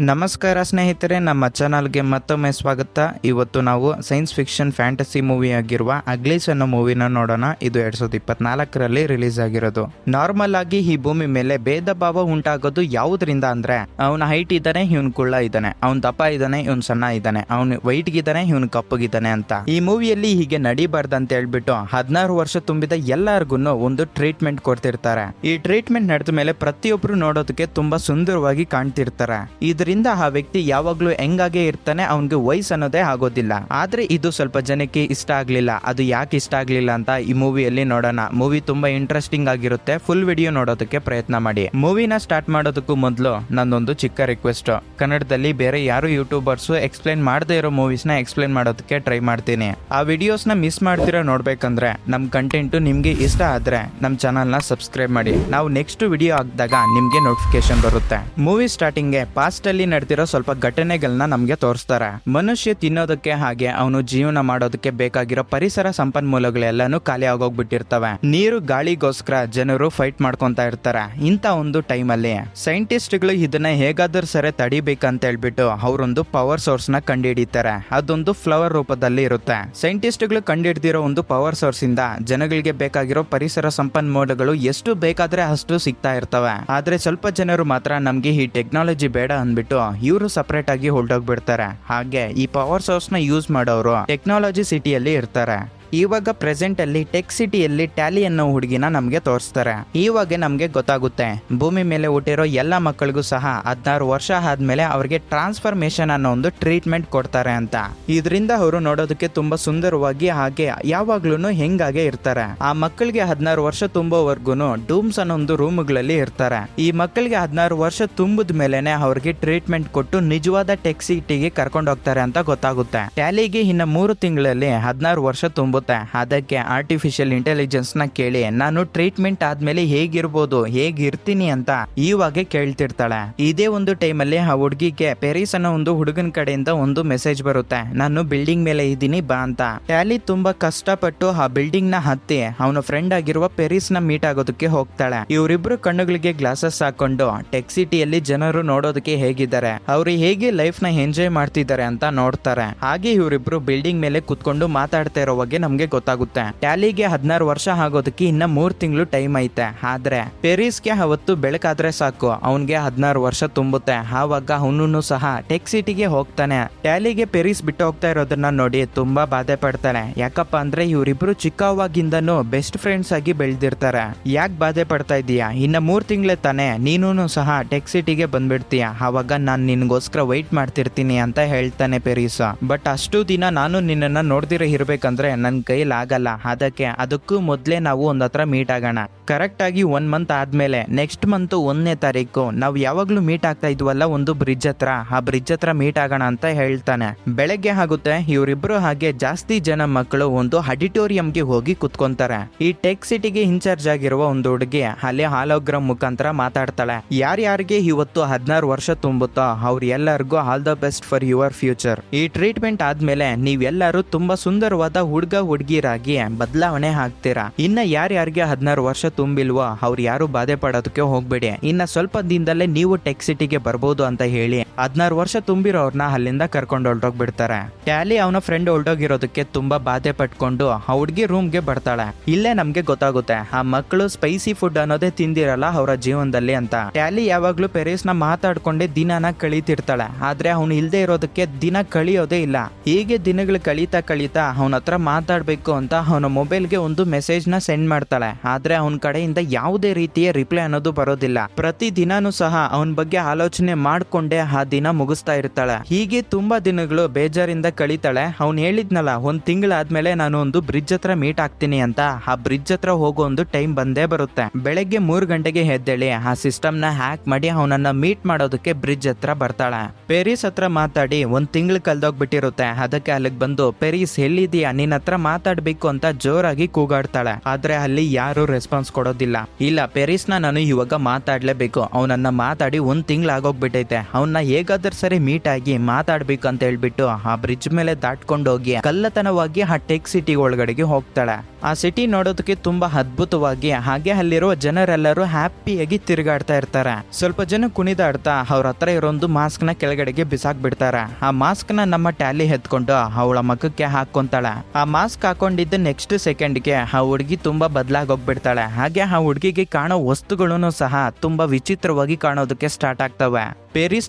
ನಮಸ್ಕಾರ ಸ್ನೇಹಿತರೆ, ನಮ್ಮ ಚಾನಲ್ಗೆ ಮತ್ತೊಮ್ಮೆ ಸ್ವಾಗತ. ಇವತ್ತು ನಾವು ಸೈನ್ಸ್ ಫಿಕ್ಷನ್ ಫ್ಯಾಂಟಸಿ ಮೂವಿ ಆಗಿರುವ ಅಗ್ಲೀಸ್ ಅನ್ನೋ ಮೂವಿನ ನೋಡೋಣ. ಇದು ಎರಡ್ ಸಾವಿರದ ಇಪ್ಪತ್ನಾಲ್ಕರಲ್ಲಿ ರಿಲೀಸ್ ಆಗಿರೋದು. ನಾರ್ಮಲ್ ಆಗಿ ಈ ಭೂಮಿ ಮೇಲೆ ಭೇದ ಭಾವ ಉಂಟಾಗೋದು ಯಾವುದರಿಂದ ಅಂದ್ರೆ, ಅವನ ಹೈಟ್ ಇದ್ದಾನೆ, ಇವನ್ ಕುಳ್ಳ ಇದ್ದಾನೆ, ಅವನ್ ದಪ್ಪ ಇದ್ದಾನೆ, ಇವನ್ ಸಣ್ಣ ಇದ್ದಾನೆ, ಅವನ್ ವೈಟ್ ಗಿದ್ದಾನೆ ಇವನ್ ಕಪ್ಪಗಿದ್ದಾನೆ ಅಂತ. ಈ ಮೂವಿಯಲ್ಲಿ ಹೀಗೆ ನಡಿಬಾರ್ದು ಅಂತ ಹೇಳ್ಬಿಟ್ಟು ಹದಿನಾರು ವರ್ಷ ತುಂಬಿದ ಎಲ್ಲಾರ್ಗು ಒಂದು ಟ್ರೀಟ್ಮೆಂಟ್ ಕೊಡ್ತಿರ್ತಾರೆ. ಈ ಟ್ರೀಟ್ಮೆಂಟ್ ನಡೆದ ಮೇಲೆ ಪ್ರತಿಯೊಬ್ರು ನೋಡೋದಕ್ಕೆ ತುಂಬಾ ಸುಂದರವಾಗಿ ಕಾಣ್ತಿರ್ತಾರೆ. ಇದರಿಂದ ಆ ವ್ಯಕ್ತಿ ಯಾವಾಗ್ಲೂ ಹೆಂಗಾಗೆ ಇರ್ತಾನೆ ಅವನಿಗೆ ವಯಸ್ಸು ಅನ್ನೋದೇ ಆಗೋದಿಲ್ಲ. ಆದ್ರೆ ಇದು ಸ್ವಲ್ಪ ಜನಕ್ಕೆ ಇಷ್ಟ ಆಗ್ಲಿಲ್ಲ. ಅದು ಯಾಕೆ ಇಷ್ಟ ಆಗ್ಲಿಲ್ಲ ಅಂತ ಈ ಮೂವಿಯಲ್ಲಿ ನೋಡೋಣ. ಮೂವಿ ತುಂಬಾ ಇಂಟ್ರೆಸ್ಟಿಂಗ್ ಆಗಿರುತ್ತೆ. ಫುಲ್ ವಿಡಿಯೋ ನೋಡೋದಕ್ಕೆ ಪ್ರಯತ್ನ ಮಾಡಿ. ಮೂವಿನ ಸ್ಟಾರ್ಟ್ ಮಾಡೋದಕ್ಕೂ ಮೊದಲು ನಂದೊಂದು ಚಿಕ್ಕ ರಿಕ್ವೆಸ್ಟ್ ಕನ್ನಡದಲ್ಲಿ ಬೇರೆ ಯಾರು ಯೂಟ್ಯೂಬರ್ಸ್ ಎಕ್ಸ್ಪ್ಲೈನ್ ಮಾಡದೇ ಇರೋ ಮೂವೀಸ್ನ ಎಕ್ಸ್ಪ್ಲೈನ್ ಮಾಡೋದಕ್ಕೆ ಟ್ರೈ ಮಾಡ್ತೀನಿ. ಆ ವಿಡಿಯೋಸ್ನ ಮಿಸ್ ಮಾಡ್ತಿರೋ ನೋಡ್ಬೇಕಂದ್ರೆ ನಮ್ ಕಂಟೆಂಟ್ ನಿಮ್ಗೆ ಇಷ್ಟ ಆದ್ರೆ ನಮ್ ಚಾನಲ್ನ ಸಬ್ಸ್ಕ್ರೈಬ್ ಮಾಡಿ. ನಾವು ನೆಕ್ಸ್ಟ್ ವಿಡಿಯೋ ಹಾಕಿದಾಗ ನಿಮ್ಗೆ ನೋಟಿಫಿಕೇಶನ್ ಬರುತ್ತೆ. ಮೂವಿ ಸ್ಟಾರ್ಟಿಂಗ್ಗೆ ಪಾಸ್ಟ್ ಅಲ್ಲಿ ನಡೆದಿರೋ ಸ್ವಲ್ಪ ಘಟನೆಗಳನ್ನ ನಮ್ಗೆ ತೋರಿಸ್ತಾರೆ. ಮನುಷ್ಯ ತಿನ್ನೋದಕ್ಕೆ ಹಾಗೆ ಅವನು ಜೀವನ ಮಾಡೋದಕ್ಕೆ ಬೇಕಾಗಿರೋ ಪರಿಸರ ಸಂಪನ್ಮೂಲಗಳೆಲ್ಲಾನು ಖಾಲಿ ಆಗೋಗ್ಬಿಟ್ಟಿರ್ತವೆ. ನೀರು ಗಾಳಿಗೋಸ್ಕರ ಜನರು ಫೈಟ್ ಮಾಡ್ಕೊಂತ ಇರ್ತಾರೆ. ಇಂತ ಒಂದು ಟೈಮ್ ಅಲ್ಲಿ ಸೈಂಟಿಸ್ಟ್ಗಳು ಇದನ್ನ ಹೇಗಾದ್ರೂ ಸರಿ ತಡಿಬೇಕಂತ ಹೇಳ್ಬಿಟ್ಟು ಅವರೊಂದು ಪವರ್ ಸೋರ್ಸ್ನ ಕಂಡುಹಿಡಿತಾರೆ ಅದೊಂದು ಫ್ಲವರ್ ರೂಪದಲ್ಲಿ ಇರುತ್ತೆ. ಸೈಂಟಿಸ್ಟ್ಗಳು ಕಂಡುಹಿಡಿದಿರೋ ಒಂದು ಪವರ್ ಸೋರ್ಸ್ ಇಂದ ಜನಗಳಿಗೆ ಬೇಕಾಗಿರೋ ಪರಿಸರ ಸಂಪನ್ಮೂಲಗಳು ಎಷ್ಟು ಬೇಕಾದ್ರೆ ಅಷ್ಟು ಸಿಗ್ತಾ ಇರ್ತವೆ. ಆದ್ರೆ ಸ್ವಲ್ಪ ಜನರು ಮಾತ್ರ ನಮ್ಗೆ ಈ ಟೆಕ್ನಾಲಜಿ ಬೇಡ ಅಂದ್ಬಿಟ್ಟು ಇವರು ಸಪರೇಟ್ ಆಗಿ ಹೊಲ್ಟೋಗ್ಬಿಡ್ತಾರೆ ಹಾಗೆ ಈ ಪವರ್ ಸೋರ್ಸ್ನ ಯೂಸ್ ಮಾಡೋರು ಟೆಕ್ನಾಲಜಿ ಸಿಟಿಯಲ್ಲಿ ಇರ್ತಾರೆ. ಇವಾಗ ಪ್ರೆಸೆಂಟ್ ಅಲ್ಲಿ ಟೆಕ್ ಸಿಟಿಯಲ್ಲಿ ಟ್ಯಾಲಿ ಅನ್ನೋ ಹುಡುಗಿನ ನಮ್ಗೆ ತೋರಿಸ್ತಾರೆ. ಇವಾಗ ನಮ್ಗೆ ಗೊತ್ತಾಗುತ್ತೆ. ಭೂಮಿ ಮೇಲೆ ಹುಟ್ಟಿರೋ ಎಲ್ಲ ಮಕ್ಕಳಿಗೂ ಸಹ ಹದಿನಾರು ವರ್ಷ ಆದ್ಮೇಲೆ ಅವ್ರಿಗೆ ಟ್ರಾನ್ಸ್ಫರ್ಮೇಶನ್ ಅನ್ನೋ ಒಂದು ಟ್ರೀಟ್ಮೆಂಟ್ ಕೊಡ್ತಾರೆ ಅಂತ. ಇದರಿಂದ ಅವರು ನೋಡೋದಕ್ಕೆ ತುಂಬಾ ಸುಂದರವಾಗಿ ಹಾಗೆ ಯಾವಾಗ್ಲೂ ಹೆಂಗಾಗೆ ಇರ್ತಾರೆ. ಆ ಮಕ್ಕಳಿಗೆ ಹದಿನಾರು ವರ್ಷ ತುಂಬೋವರೆಗೂ ಡೂಮ್ಸ್ ಅನ್ನೋ ಒಂದು ರೂಮ್ಗಳಲ್ಲಿ ಇರ್ತಾರೆ. ಈ ಮಕ್ಕಳಿಗೆ ಹದಿನಾರು ವರ್ಷ ತುಂಬಿದ ಮೇಲೆನೆ ಅವ್ರಿಗೆ ಟ್ರೀಟ್ಮೆಂಟ್ ಕೊಟ್ಟು ನಿಜವಾದ ಟೆಕ್ಸಿಟಿಗೆ ಕರ್ಕೊಂಡು ಹೋಗ್ತಾರೆ ಅಂತ ಗೊತ್ತಾಗುತ್ತೆ. ಟ್ಯಾಲಿಗೆ ಇನ್ನ ಮೂರು ತಿಂಗಳಲ್ಲಿ ಹದಿನಾರು ವರ್ಷ ತುಂಬುತ್ತೆ ಅದಕ್ಕೆ ಆರ್ಟಿಫಿಷಿಯಲ್ ಇಂಟೆಲಿಜೆನ್ಸ್ನ ಕೇಳಿ, ನಾನು ಟ್ರೀಟ್ಮೆಂಟ್ ಆದ್ಮೇಲೆ ಹೇಗಿರ್ಬೋದು, ಹೇಗಿರ್ತೀನಿ ಅಂತ ಈವಾಗೆ ಕೇಳ್ತಿರ್ತಾಳೆ. ಇದೇ ಒಂದು ಟೈಮಲ್ಲಿ ಆ ಹುಡುಗಿಗೆ ಪೆರಿಸ್ ಅನ್ನೋ ಒಂದು ಹುಡುಗನ ಕಡೆಯಿಂದ ಒಂದು ಮೆಸೇಜ್ ಬರುತ್ತೆ, ನಾನು ಬಿಲ್ಡಿಂಗ್ ಮೇಲೆ ಇದ್ದೀನಿ, ಬಾ ಅಂತ. ಟ್ಯಾಲಿ ತುಂಬಾ ಕಷ್ಟಪಟ್ಟು ಆ ಬಿಲ್ಡಿಂಗ್ನ ಹತ್ತಿ, ಅವನ ಫ್ರೆಂಡ್ ಆಗಿರುವ ಪೆರಿಸ್ನ ಮೀಟ್ ಆಗೋದಕ್ಕೆ ಹೋಗ್ತಾಳೆ. ಇವರಿಬ್ರು ಕಣ್ಣುಗಳಿಗೆ ಗ್ಲಾಸಸ್ ಹಾಕೊಂಡು ಟೆಕ್ ಸಿಟಿಯಲ್ಲಿ ಜನರು ನೋಡೋದಕ್ಕೆ ಹೇಗಿದ್ದಾರೆ, ಅವ್ರು ಹೇಗೆ ಲೈಫ್ನ ಎಂಜಾಯ್ ಮಾಡ್ತಿದ್ದಾರೆ ಅಂತ ನೋಡ್ತಾರೆ. ಹಾಗೆ ಇವರಿಬ್ರು ಬಿಲ್ಡಿಂಗ್ ಮೇಲೆ ಕುತ್ಕೊಂಡು ಮಾತಾಡ್ತಾ ಇರೋವಾಗೆ ನಮ್ಗೆ ಗೊತ್ತಾಗುತ್ತೆ. ಟ್ಯಾಲಿಗೆ ಹದಿನಾರು ವರ್ಷ ಆಗೋದಕ್ಕೆ ಇನ್ನ ಮೂರ್ ತಿಂಗಳು ಟೈಮ್ ಐತೆ. ಆದ್ರೆ, ಪೆರಿಸ್ಗೆ ಅವತ್ತು ಬೆಳಕಾದ್ರೆ ಸಾಕು. ಅವನ್ಗೆ ಹದಿನಾರು ವರ್ಷ ತುಂಬುತ್ತೆ. ಆವಾಗ ಅವನು ಸಹ ಟೆಕ್ ಸಿಟಿಗೆ ಹೋಗ್ತಾನೆ. ಟ್ಯಾಲಿಗೆ ಪೆರಿಸ್ ಬಿಟ್ಟು ಹೋಗ್ತಾ ಇರೋದನ್ನ ನೋಡಿ ತುಂಬಾ ಬಾಧೆ ಪಡ್ತಾನೆ ಯಾಕಪ್ಪ ಅಂದ್ರೆ ಇವರಿಬ್ರು ಚಿಕ್ಕವಾಗಿಂದನೂ ಬೆಸ್ಟ್ ಫ್ರೆಂಡ್ಸ್ ಆಗಿ ಬೆಳೆದಿರ್ತಾರೆ. ಯಾಕೆ ಬಾಧೆ ಪಡ್ತಾ ಇದೀಯಾ? ಇನ್ನ ಮೂರ್ ತಿಂಗಳೇ ತಾನೆ. ನೀನು ಸಹ ಟೆಕ್ ಸಿಟಿಗೆ ಬಂದ್ಬಿಡ್ತೀಯ? ಆವಾಗ ನಾನ್ ನಿನ್ಗೋಸ್ಕರ ವೈಟ್ ಮಾಡ್ತಿರ್ತೀನಿ ಅಂತ ಹೇಳ್ತಾನೆ ಪೆರಿಸ್. ಬಟ್ ಅಷ್ಟು ದಿನ ನಾನು ನಿನ್ನನ್ನ ನೋಡ್ದಿರ ಇರ್ಬೇಕಂದ್ರೆ ನನ್ ಕೈಲಿ ಆಗಲ್ಲ ಅದಕ್ಕೆ ಅದಕ್ಕೂ ಮೊದ್ಲೇ ನಾವು ಒಂದ್ ಹತ್ರ ಮೀಟ್ ಆಗೋಣ. ಕರೆಕ್ಟ್ ಆಗಿ ಒನ್ ಮಂತ್ ಆದ್ಮೇಲೆ ನೆಕ್ಸ್ಟ್ ಮಂತ್ ಒಂದನೇ ತಾರೀಕು ನಾವು ಯಾವಾಗ್ಲೂ ಮೀಟ್ ಆಗ್ತಾ ಇದ್ವಲ್ಲ ಒಂದು ಬ್ರಿಡ್ಜ್ ಹತ್ರ. ಆ ಬ್ರಿಡ್ಜ್ ಹತ್ರ ಮೀಟ್ ಆಗೋಣ ಅಂತ ಹೇಳ್ತಾನೆ. ಬೆಳಗ್ಗೆ ಆಗುತ್ತೆ, ಇವರಿಬ್ರು ಹಾಗೆ ಜಾಸ್ತಿ ಜನ ಮಕ್ಕಳು ಒಂದು ಆಡಿಟೋರಿಯಂಗೆ ಹೋಗಿ ಕುತ್ಕೊಂತಾರೆ. ಈ ಟೆಕ್ ಸಿಟಿಗೆ ಇನ್ಚಾರ್ಜ್ ಆಗಿರುವ ಒಂದು ಹುಡುಗಿ ಅಲ್ಲಿ ಹಾಲೋಗ್ರಾಮ್ ಮುಖಾಂತರ ಮಾತಾಡ್ತಾಳೆ. ಯಾರ್ಯಾರಿಗೆ ಇವತ್ತು ಹದಿನಾರು ವರ್ಷ ತುಂಬುತ್ತೋ ಅವ್ರ ಎಲ್ಲರಿಗೂ all the best for your future ಈ ಟ್ರೀಟ್ಮೆಂಟ್ ಆದ್ಮೇಲೆ ನೀವೆಲ್ಲರೂ ತುಂಬಾ ಸುಂದರವಾದ ಹುಡುಗ ಹುಡುಗಿರಾಗಿ ಬದಲಾವಣೆ ಆಗ್ತೀರಾ? ಇನ್ನ ಯಾರ್ಯಾರಿಗೆ ಹದಿನಾರು ವರ್ಷ ತುಂಬಿಲ್ವೋ, ಅವ್ರು ಯಾರು ಬಾಧೆ ಪಡೋದಕ್ಕೆ ಹೋಗ್ಬೇಡಿ. ಇನ್ನ ಸ್ವಲ್ಪ ದಿನದಲ್ಲೇ ನೀವು ಟೆಕ್ ಸಿಟಿಗೆ ಬರ್ಬೋದು ಅಂತ ಹೇಳಿ. ಹದಿನಾರು ವರ್ಷ ತುಂಬಿರೋರ್ನ ಅಲ್ಲಿಂದ ಕರ್ಕೊಂಡು ಹೊರಟೋಗ್ಬಿಡ್ತಾರೆ. ಟ್ಯಾಲಿ ಅವನ ಫ್ರೆಂಡ್ ಹೊರಟೋಗಿರೋದಕ್ಕೆ ತುಂಬಾ ಬಾಧೆ ಪಟ್ಕೊಂಡು ಆ ಹುಡುಗಿ ರೂಮ್ಗೆ ಬರ್ತಾಳೆ. ಇಲ್ಲೇ ನಮ್ಗೆ ಗೊತ್ತಾಗುತ್ತೆ. ಆ ಮಕ್ಕಳು ಸ್ಪೈಸಿ ಫುಡ್ ಅನ್ನೋದೇ ತಿಂದಿರಲ್ಲ ಅವರ ಜೀವನದಲ್ಲಿ ಅಂತ. ಟ್ಯಾಲಿ ಯಾವಾಗ್ಲೂ ಪೆರೀಸ್ನ ಮಾತಾಡ್ಕೊಂಡೆ ದಿನನ ಕಳೀತಿರ್ತಾಳೆ. ಆದ್ರೆ ಅವನು ಇಲ್ದೇ ಇರೋದಕ್ಕೆ ದಿನ ಕಳಿಯೋದೇ ಇಲ್ಲ. ಹೀಗೆ ದಿನಗಳು ಕಳೀತಾ ಕಳೀತಾ ಅವನ ಹತ್ರ ಮಾತಾಡ್ಬೇಕು ಅಂತ ಅವನ ಮೊಬೈಲ್ಗೆ ಒಂದು ಮೆಸೇಜ್ನ ಸೆಂಡ್ ಮಾಡ್ತಾಳೆ. ಆದ್ರೆ ಅವನ ಕಡೆಯಿಂದ ಯಾವುದೇ ರೀತಿಯ ರಿಪ್ಲೈ ಅನ್ನೋದು ಬರೋದಿಲ್ಲ. ಪ್ರತಿ ದಿನಾನು ಸಹ ಅವನ ಬಗ್ಗೆ ಆಲೋಚನೆ ಮಾಡ್ಕೊಂಡೇ ಆ ದಿನ ಮುಗಿಸ್ತಾ ಇರ್ತಾಳೆ. ಹೀಗೆ ತುಂಬಾ ದಿನಗಳು ಬೇಜಾರಿಂದ ಕಳೀತಾಳೆ. ಅವ್ನು ಹೇಳಿದ್ನಲ್ಲ, ಒಂದ್ ತಿಂಗಳಾದ್ಮೇಲೆ ನಾನು ಒಂದು ಬ್ರಿಡ್ಜ್ ಹತ್ರ ಮೀಟ್ ಆಗ್ತೀನಿ ಅಂತ. ಆ ಬ್ರಿಡ್ಜ್ ಹತ್ರ ಹೋಗೋ ಒಂದು ಟೈಮ್ ಬಂದೇ ಬರುತ್ತೆ. ಬೆಳಗ್ಗೆ ಮೂರು ಗಂಟೆಗೆ ಎದ್ದೇಳಿ, ಆ ಸಿಸ್ಟಮ್ನ ಹ್ಯಾಕ್ ಮಾಡಿ ಅವನನ್ನ ಮೀಟ್ ಮಾಡೋದಕ್ಕೆ ಬ್ರಿಡ್ಜ್ ಹತ್ರ ಬರ್ತಾಳೆ. ಪೆರಿಸ್ ಹತ್ರ ಮಾತಾಡಿ, ಒಂದ್ ತಿಂಗಳು ಕಲ್ದೋಗ್ಬಿಟ್ಟಿರುತ್ತೆ ಅದಕ್ಕೆ ಅಲ್ಲಿಗೆ ಬಂದು, ಪೆರಿಸ್ ಎಲ್ಲಿದೀಯಾ ನಿನ್ನ ಹತ್ರ ಮಾತಾಡ್ಬೇಕು ಅಂತ ಜೋರಾಗಿ ಕೂಗಾಡ್ತಾಳೆ. ಆದ್ರೆ ಅಲ್ಲಿ ಯಾರು ರೆಸ್ಪಾನ್ಸ್ ಕೊಡೋದಿಲ್ಲ. ಇಲ್ಲ, ಪೆರಿಸ್ನ ನಾನು ಇವಾಗ ಮಾತಾಡ್ಲೇಬೇಕು. ಅವನನ್ನ ಮಾತಾಡಿ ಒಂದ್ ತಿಂಗ್ಳು ಆಗೋಗ್ಬಿಟ್ಟೈತೆ ಅವನ್ನ ಹೇಗಾದ್ರೂ ಸರಿ ಮೀಟ್ ಆಗಿ ಮಾತಾಡ್ಬೇಕು ಅಂತ ಹೇಳ್ಬಿಟ್ಟು ಆ ಬ್ರಿಡ್ಜ್ ಮೇಲೆ ದಾಟ್ಕೊಂಡು ಹೋಗಿ ಕಳ್ಳತನವಾಗಿ ಆ ಟೆಕ್ ಸಿಟಿ ಒಳಗಡೆಗೆ ಹೋಗ್ತಾಳೆ. ಆ ಸಿಟಿ ನೋಡೋದಕ್ಕೆ ತುಂಬಾ ಅದ್ಭುತವಾಗಿ, ಹಾಗೆ ಅಲ್ಲಿರೋ ಜನರೆಲ್ಲರೂ ಹ್ಯಾಪಿಯಾಗಿ ತಿರುಗಾಡ್ತಾ ಇರ್ತಾರೆ. ಸ್ವಲ್ಪ ಜನ ಕುಣಿದಾಡ್ತಾ ಅವ್ರ ಹತ್ರ ಇರೋ ಒಂದು ಮಾಸ್ಕ್ನ ಕೆಳಗಡೆಗೆ ಬಿಸಾಕ್ ಬಿಡ್ತಾರೆ ಆ ಮಾಸ್ಕ್ನ ನಮ್ಮ ಟ್ಯಾಲಿ ಎತ್ಕೊಂಡು ಅವಳ ಮಖಕ್ಕೆ ಹಾಕೊಂತಾಳೆ ಆ ಮಾಸ್ಕ್ ಹಾಕೊಂಡಿದ್ದ ನೆಕ್ಸ್ಟ್ ಸೆಕೆಂಡ್ಗೆ ಆ ಹುಡುಗಿ ತುಂಬಾ ಬದಲಾಗಿ ಹೋಗ್ಬಿಡ್ತಾಳೆ ಹಾಗೆ ಆ ಹುಡುಗಿಗೆ ಕಾಣೋ ವಸ್ತುಗಳನ್ನು ಸಹ ತುಂಬಾ ವಿಚಿತ್ರವಾಗಿ ಕಾಣೋದಕ್ಕೆ ಸ್ಟಾರ್ಟ್ ಆಗ್ತವೆ.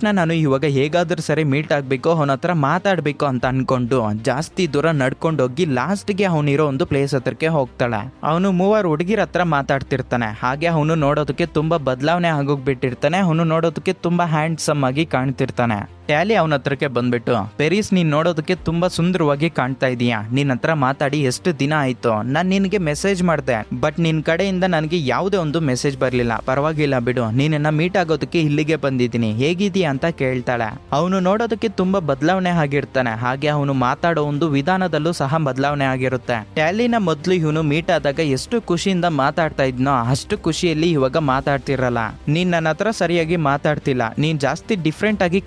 ನ ನಾನು ಇವಾಗ ಹೇಗಾದ್ರೂ ಸರಿ ಮೀಟ್ ಆಗ್ಬೇಕು, ಅವನ ಹತ್ರ ಮಾತಾಡ್ಬೇಕು ಅಂತ ಅನ್ಕೊಂಡು ಜಾಸ್ತಿ ದೂರ ನಡ್ಕೊಂಡೋಗಿ ಲಾಸ್ಟ್ಗೆ ಅವನಿರೋ ಒಂದು ಪ್ಲೇಸ್ ಹತ್ರಕ್ಕೆ ಹೋಗ್ತಾಳೆ. ಅವನು ಮೂವರು ಹುಡುಗಿರ ಹತ್ರ ಮಾತಾಡ್ತಿರ್ತಾನೆ. ಹಾಗೆ ಅವನು ನೋಡೋದಕ್ಕೆ ತುಂಬಾ ಬದಲಾವಣೆ ಆಗೋಗ್ಬಿಟ್ಟಿರ್ತಾನೆ. ಅವನು ನೋಡೋದಕ್ಕೆ ತುಂಬಾ ಹ್ಯಾಂಡ್ಸಮ್ ಆಗಿ ಕಾಣ್ತಿರ್ತಾನೆ. ಟ್ಯಾಲಿ ಅವನ ಹತ್ರಕ್ಕೆ ಬಂದ್ಬಿಟ್ಟು, ಪೆರಿಸ್, ನೀನ್ ನೋಡೋದಕ್ಕೆ ತುಂಬಾ ಸುಂದರವಾಗಿ ಕಾಣ್ತಾ ಇದೀಯಾ? ನಿನ್ನ ಹತ್ರ ಮಾತಾಡಿ ಎಷ್ಟು ದಿನ ಆಯ್ತು? ನಾನ್ ನಿನಗೆ ಮೆಸೇಜ್ ಮಾಡಿದೆ ಬಟ್ ನಿನ್ ಕಡೆಯಿಂದ ನನಗೆ ಯಾವುದೇ ಒಂದು ಮೆಸೇಜ್ ಬರಲಿಲ್ಲ. ಪರವಾಗಿಲ್ಲ ಬಿಡು, ನೀನನ್ನ ಮೀಟ್ ಆಗೋದಕ್ಕೆ ಇಲ್ಲಿಗೆ ಬಂದಿದ್ದೀನಿ. ಹೇಗಿದೀಯಾ ಅಂತ ಕೇಳ್ತಾಳೆ. ಅವನು ನೋಡೋದಕ್ಕೆ ತುಂಬಾ ಬದಲಾವಣೆ ಆಗಿರ್ತಾನೆ. ಹಾಗೆ ಅವನು ಮಾತಾಡೋ ಒಂದು ವಿಧಾನದಲ್ಲೂ ಸಹ ಬದಲಾವಣೆ ಆಗಿರುತ್ತೆ. ಟ್ಯಾಲಿನ ಮೊದಲು ಇವನು ಮೀಟ್ ಆದಾಗ ಎಷ್ಟು ಖುಷಿಯಿಂದ ಮಾತಾಡ್ತಾ ಇದ್ನೋ, ಅಷ್ಟು ಖುಷಿಯಲ್ಲಿ ಇವಾಗ ಮಾತಾಡ್ತಿರಲ್ಲ. ನೀನ್ ನನ್ನ ಹತ್ರ ಸರಿಯಾಗಿ ಮಾತಾಡ್ತಿಲ್ಲ. ನೀನ್ ಜಾಸ್ತಿ ಡಿಫ್ರೆಂಟ್ ಆಗಿ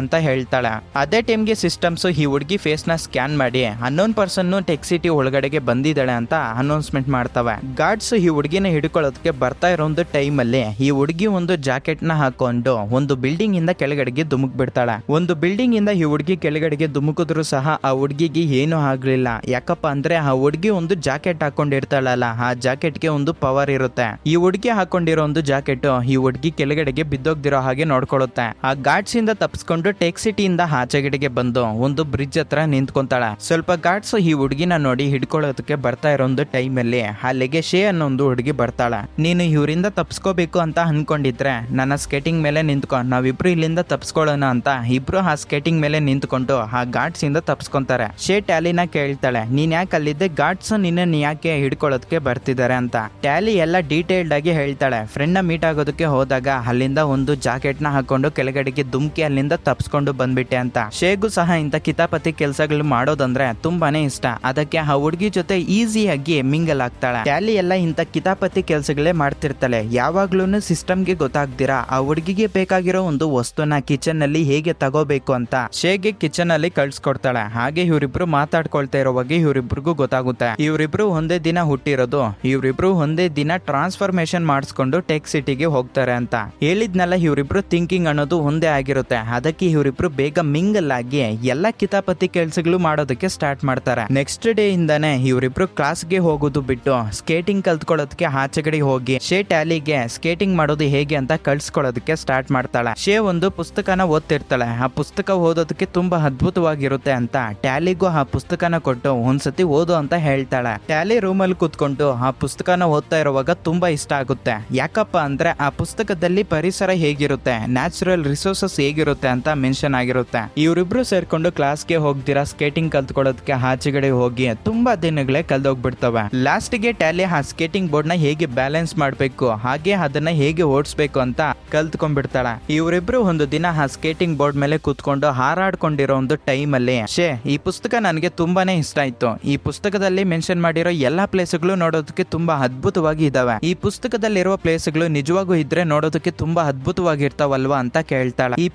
ಅಂತ ಹೇಳ್ತಾಳೆ. ಅದೇ ಟೈಮ್ಗೆ ಸಿಸ್ಟಮ್ಸ್ ಈ ಹುಡುಗಿ ಫೇಸ್ನ ಸ್ಕ್ಯಾನ್ ಮಾಡಿ ಅನ್ನೋನ್ ಪರ್ಸನ್ ಟೆಕ್ ಸಿಟಿ ಒಳಗಡೆಗೆ ಬಂದಿದ್ದಾಳೆ ಅಂತ ಅನೌನ್ಸ್ಮೆಂಟ್ ಮಾಡ್ತವೆ. ಗಾರ್ಡ್ಸ್ ಈ ಹುಡುಗಿನ ಹಿಡ್ಕೊಳ್ಳೋದಕ್ಕೆ ಬರ್ತಾ ಇರೋ ಒಂದು ಟೈಮ್ ಅಲ್ಲಿ ಈ ಹುಡುಗಿ ಒಂದು ಜಾಕೆಟ್ನ ಹಾಕೊಂಡು ಒಂದು ಬಿಲ್ಡಿಂಗ್ ಇಂದ ಕೆಳಗಡೆಗೆ ಧುಮುಕ್ ಬಿಡ್ತಾಳೆ ಒಂದು ಬಿಲ್ಡಿಂಗ್ ಇಂದ ಈ ಹುಡುಗಿ ಕೆಳಗಡೆಗೆ ಧುಮುಕಿದ್ರು ಸಹ ಆ ಹುಡುಗಿಗೆ ಏನೂ ಆಗ್ಲಿಲ್ಲ. ಯಾಕಪ್ಪ ಅಂದ್ರೆ ಆ ಹುಡುಗಿ ಒಂದು ಜಾಕೆಟ್ ಹಾಕೊಂಡಿರ್ತಾಳಲ್ಲ, ಆ ಜಾಕೆಟ್ಗೆ ಒಂದು ಪವರ್ ಇರುತ್ತೆ. ಈ ಹುಡುಗಿ ಹಾಕೊಂಡಿರೋ ಒಂದು ಜಾಕೆಟ್ ಈ ಹುಡುಗಿ ಕೆಳಗಡೆಗೆ ಬಿದ್ದೋಗ್ದಿರೋ ಹಾಗೆ ನೋಡ್ಕೊಳ್ಳುತ್ತೆ. ಆ ಗಾರ್ಡ್ಸ್ ಇಂದ ತಪ್ಪಿಸ್ಕೊಂಡು ಟೆಕ್ ಸಿಟಿಯಿಂದ ಆಚೆಗಡೆಗೆ ಬಂದು ಒಂದು ಬ್ರಿಡ್ಜ್ ಹತ್ರ ನಿಂತ್ಕೊಂತಾಳ ಸ್ವಲ್ಪ ಗಾರ್ಡ್ಸ್ ಈ ಹುಡುಗಿನ ನೋಡಿ ಹಿಡ್ಕೊಳ್ಳೋದಕ್ಕೆ ಬರ್ತಾ ಇರೋ ಒಂದು ಟೈಮ್ ಅಲ್ಲಿ ಅಲ್ಲಿಗೆ ಶೇ ಅನ್ನೋ ಒಂದು ಹುಡುಗಿ ಬರ್ತಾಳೆ ನೀನು ಇವರಿಂದ ತಪ್ಸ್ಕೋಬೇಕು ಅಂತ ಅನ್ಕೊಂಡಿದ್ರೆ ನನ್ನ ಸ್ಕೇಟಿಂಗ್ ಮೇಲೆ ನಿಂತ್ಕೊ ನಾವಿಬ್ರು ಇಲ್ಲಿಂದ ತಪ್ಸ್ಕೊಳ್ಳೋಣ ಅಂತ ಇಬ್ರು ಆ ಸ್ಕೇಟಿಂಗ್ ಮೇಲೆ ನಿಂತ್ಕೊಂಡು ಆ ಗಾರ್ಡ್ಸ್ ಇಂದ ತಪ್ಸ್ಕೊಂತಾರೆ ಶೇ ಟ್ಯಾಲಿನ ಕೇಳ್ತಾಳೆ ನೀನ್ ಯಾಕೆ ಅಲ್ಲಿದ್ದೆ ಗಾರ್ಡ್ಸ್ ನಿನ್ನ ಯಾಕೆ ಹಿಡ್ಕೊಳ್ಳೋದಕ್ಕೆ ಬರ್ತಿದ್ದಾರೆ ಅಂತ ಟ್ಯಾಲಿ ಎಲ್ಲ ಡೀಟೇಲ್ಡ್ ಆಗಿ ಹೇಳ್ತಾಳೆ ಫ್ರೆಂಡ್ನ ಮೀಟ್ ಆಗೋದಕ್ಕೆ ಹೋದಾಗ ಅಲ್ಲಿಂದ ಒಂದು ಜಾಕೆಟ್ನ ಹಾಕೊಂಡು ಕೆಳಗಡೆಗೆ ದುಮ್ಕಿ ಅಲ್ಲಿಂದ ತಪ್ಸ್ಕೊಂಡು ಬಂದ್ಬಿಟ್ಟೆ ಅಂತ. ಶೇಗು ಸಹ ಇಂಥ ಕಿತಾಪತಿ ಕೆಲಸಗಳು ಮಾಡೋದಂದ್ರೆ ತುಂಬಾನೇ ಇಷ್ಟ. ಅದಕ್ಕೆ ಆ ಹುಡುಗಿ ಜೊತೆ ಈಸಿಯಾಗಿ ಮಿಂಗಲ್ ಆಗ್ತಾಳೆ. ಟ್ಯಾಲಿ ಎಲ್ಲ ಇಂಥ ಕಿತಾಪತಿ ಕೆಲಸಗಳೇ ಮಾಡ್ತಿರ್ತಾಳೆ. ಯಾವಾಗ್ಲೂ ಸಿಸ್ಟಮ್ಗೆ ಗೊತ್ತಾಗ್ದಿರಾ? ಆ ಹುಡುಗಿಗೆ ಬೇಕಾಗಿರೋ ಒಂದು ವಸ್ತುನ ಕಿಚನ್ನಲ್ಲಿ ಹೇಗೆ ತಗೋಬೇಕು ಅಂತ? ಶೇಗೆ ಕಿಚನ್ ಅಲ್ಲಿ ಕಳ್ಸಿಕೊಡ್ತಾಳೆ. ಹಾಗೆ ಇವರಿಬ್ರು ಮಾತಾಡ್ಕೊಳ್ತಾ ಇರೋವಾಗ ಇವರಿಬ್ರಿಗೂ ಗೊತ್ತಾಗುತ್ತೆ. ಇವರಿಬ್ರು ಒಂದೇ ದಿನ ಹುಟ್ಟಿರೋದು. ಇವರಿಬ್ರು ಒಂದೇ ದಿನ ಟ್ರಾನ್ಸ್ಫಾರ್ಮೇಶನ್ ಮಾಡಿಸ್ಕೊಂಡು ಟೆಕ್ ಸಿಟಿಗೆ ಹೋಗ್ತಾರೆ ಅಂತ. ಹೇಳಿದ್ನಲ್ಲ ಇವರಿಬ್ರು ಥಿಂಕಿಂಗ್ ಅನ್ನೋದು ಒಂದೇ ಆಗಿರುತ್ತೆ. ಅದಕ್ಕೆ ಇವರಿಬ್ರು ಬೇಗ ಮಿಂಗಲ್ ಆಗಿ ಎಲ್ಲ ಕಿತಾಪತಿ ಕೆಲಸಗಳು ಮಾಡೋದಕ್ಕೆ ಸ್ಟಾರ್ಟ್ ಮಾಡ್ತಾರೆ. ನೆಕ್ಸ್ಟ್ ಡೇ ಇಂದಾನೆ ಇವರಿಬ್ರು ಕ್ಲಾಸ್ಗೆ ಹೋಗೋದು ಬಿಟ್ಟು ಸ್ಕೇಟಿಂಗ್ ಕಲ್ತ್ಕೊಳ್ಳೋದಕ್ಕೆ ಆಚೆಗಡೆ ಹೋಗಿ, ಶೇ ಟ್ಯಾಲಿಗೆ ಸ್ಕೇಟಿಂಗ್ ಮಾಡೋದು ಹೇಗೆ ಅಂತ ಕಳ್ಸ್ಕೊಳ್ಳೋದಕ್ಕೆ ಸ್ಟಾರ್ಟ್ ಮಾಡ್ತಾಳೆ. ಶೇ ಒಂದು ಪುಸ್ತಕನ ಓದ್ತಿರ್ತಾಳೆ. ಆ ಪುಸ್ತಕ ಓದೋದಕ್ಕೆ ತುಂಬಾ ಅದ್ಭುತವಾಗಿರುತ್ತೆ ಅಂತ ಟ್ಯಾಲಿಗೂ ಆ ಪುಸ್ತಕನ ಕೊಟ್ಟು ಒಂದ್ಸತಿ ಓದು ಅಂತ ಹೇಳ್ತಾಳೆ. ಟ್ಯಾಲಿ ರೂಮಲ್ಲಿ ಕೂತ್ಕೊಂಡು ಆ ಪುಸ್ತಕನ ಓದ್ತಾ ಇರುವಾಗ ತುಂಬಾ ಇಷ್ಟ ಆಗುತ್ತೆ. ಯಾಕಪ್ಪ ಅಂದ್ರೆ ಆ ಪುಸ್ತಕದಲ್ಲಿ ಪರಿಸರ ಹೇಗಿರುತ್ತೆ ನ್ಯಾಚುರಲ್ ರಿಸೋರ್ಸಸ್ ಹೇಗಿರುತ್ತೆ ಅಂತ ಮೆನ್ಷನ್ ಆಗಿರುತ್ತೆ. ಇವರಿಬ್ರು ಸೇರ್ಕೊಂಡು ಕ್ಲಾಸ್ಗೆ ಹೋಗ್ದಿರಾ ಸ್ಕೇಟಿಂಗ್ ಕಲ್ತ್ಕೊಳ್ಳೋದಕ್ಕೆ, ಆಚೆಗಡೆ ಹೋಗಿ, ತುಂಬಾ ದಿನಗಳೇ ಕಲ್ದೋಗ್ಬಿಡ್ತವೆ. ಲಾಸ್ಟ್ಗೆ ಟ್ಯಾಲಿ ಆ ಸ್ಕೇಟಿಂಗ್ ಬೋರ್ಡ್ನ ಹೇಗೆ ಬ್ಯಾಲೆನ್ಸ್ ಮಾಡಬೇಕು, ಹಾಗೆ ಅದನ್ನ ಹೇಗೆ ಓಡಿಸ್ಬೇಕು ಅಂತ ಕಲ್ತ್ಕೊಂಡ್ಬಿಡ್ತಾಳೆ. ಇವರಿಬ್ರು ಒಂದು ದಿನ ಆ ಸ್ಕೇಟಿಂಗ್ ಬೋರ್ಡ್ ಮೇಲೆ ಕೂತ್ಕೊಂಡು ಹಾರಾಡ್ಕೊಂಡಿರೋ ಒಂದು ಟೈಮ್ ಅಲ್ಲಿ ಶೇ ಈ ಪುಸ್ತಕ ನನಗೆ ತುಂಬಾನೇ ಇಷ್ಟ ಆಯ್ತು. ಈ ಪುಸ್ತಕದಲ್ಲಿ ಮೆನ್ಷನ್ ಮಾಡಿರೋ ಎಲ್ಲಾ ಪ್ಲೇಸ್ಗಳು ನೋಡೋದಕ್ಕೆ ತುಂಬಾ ಅದ್ಭುತವಾಗಿ ಇದಾವೆ. ಈ ಪುಸ್ತಕದಲ್ಲಿರುವ ಪ್ಲೇಸ್ಗಳು ನಿಜವಾಗೂ ಇದ್ರೆ ನೋಡೋದಕ್ಕೆ ತುಂಬಾ ಅದ್ಭುತವಾಗಿರ್ತಾವಲ್ವಾ ಅಂತ ಕೇಳ್ತಾಳೆ. ಈ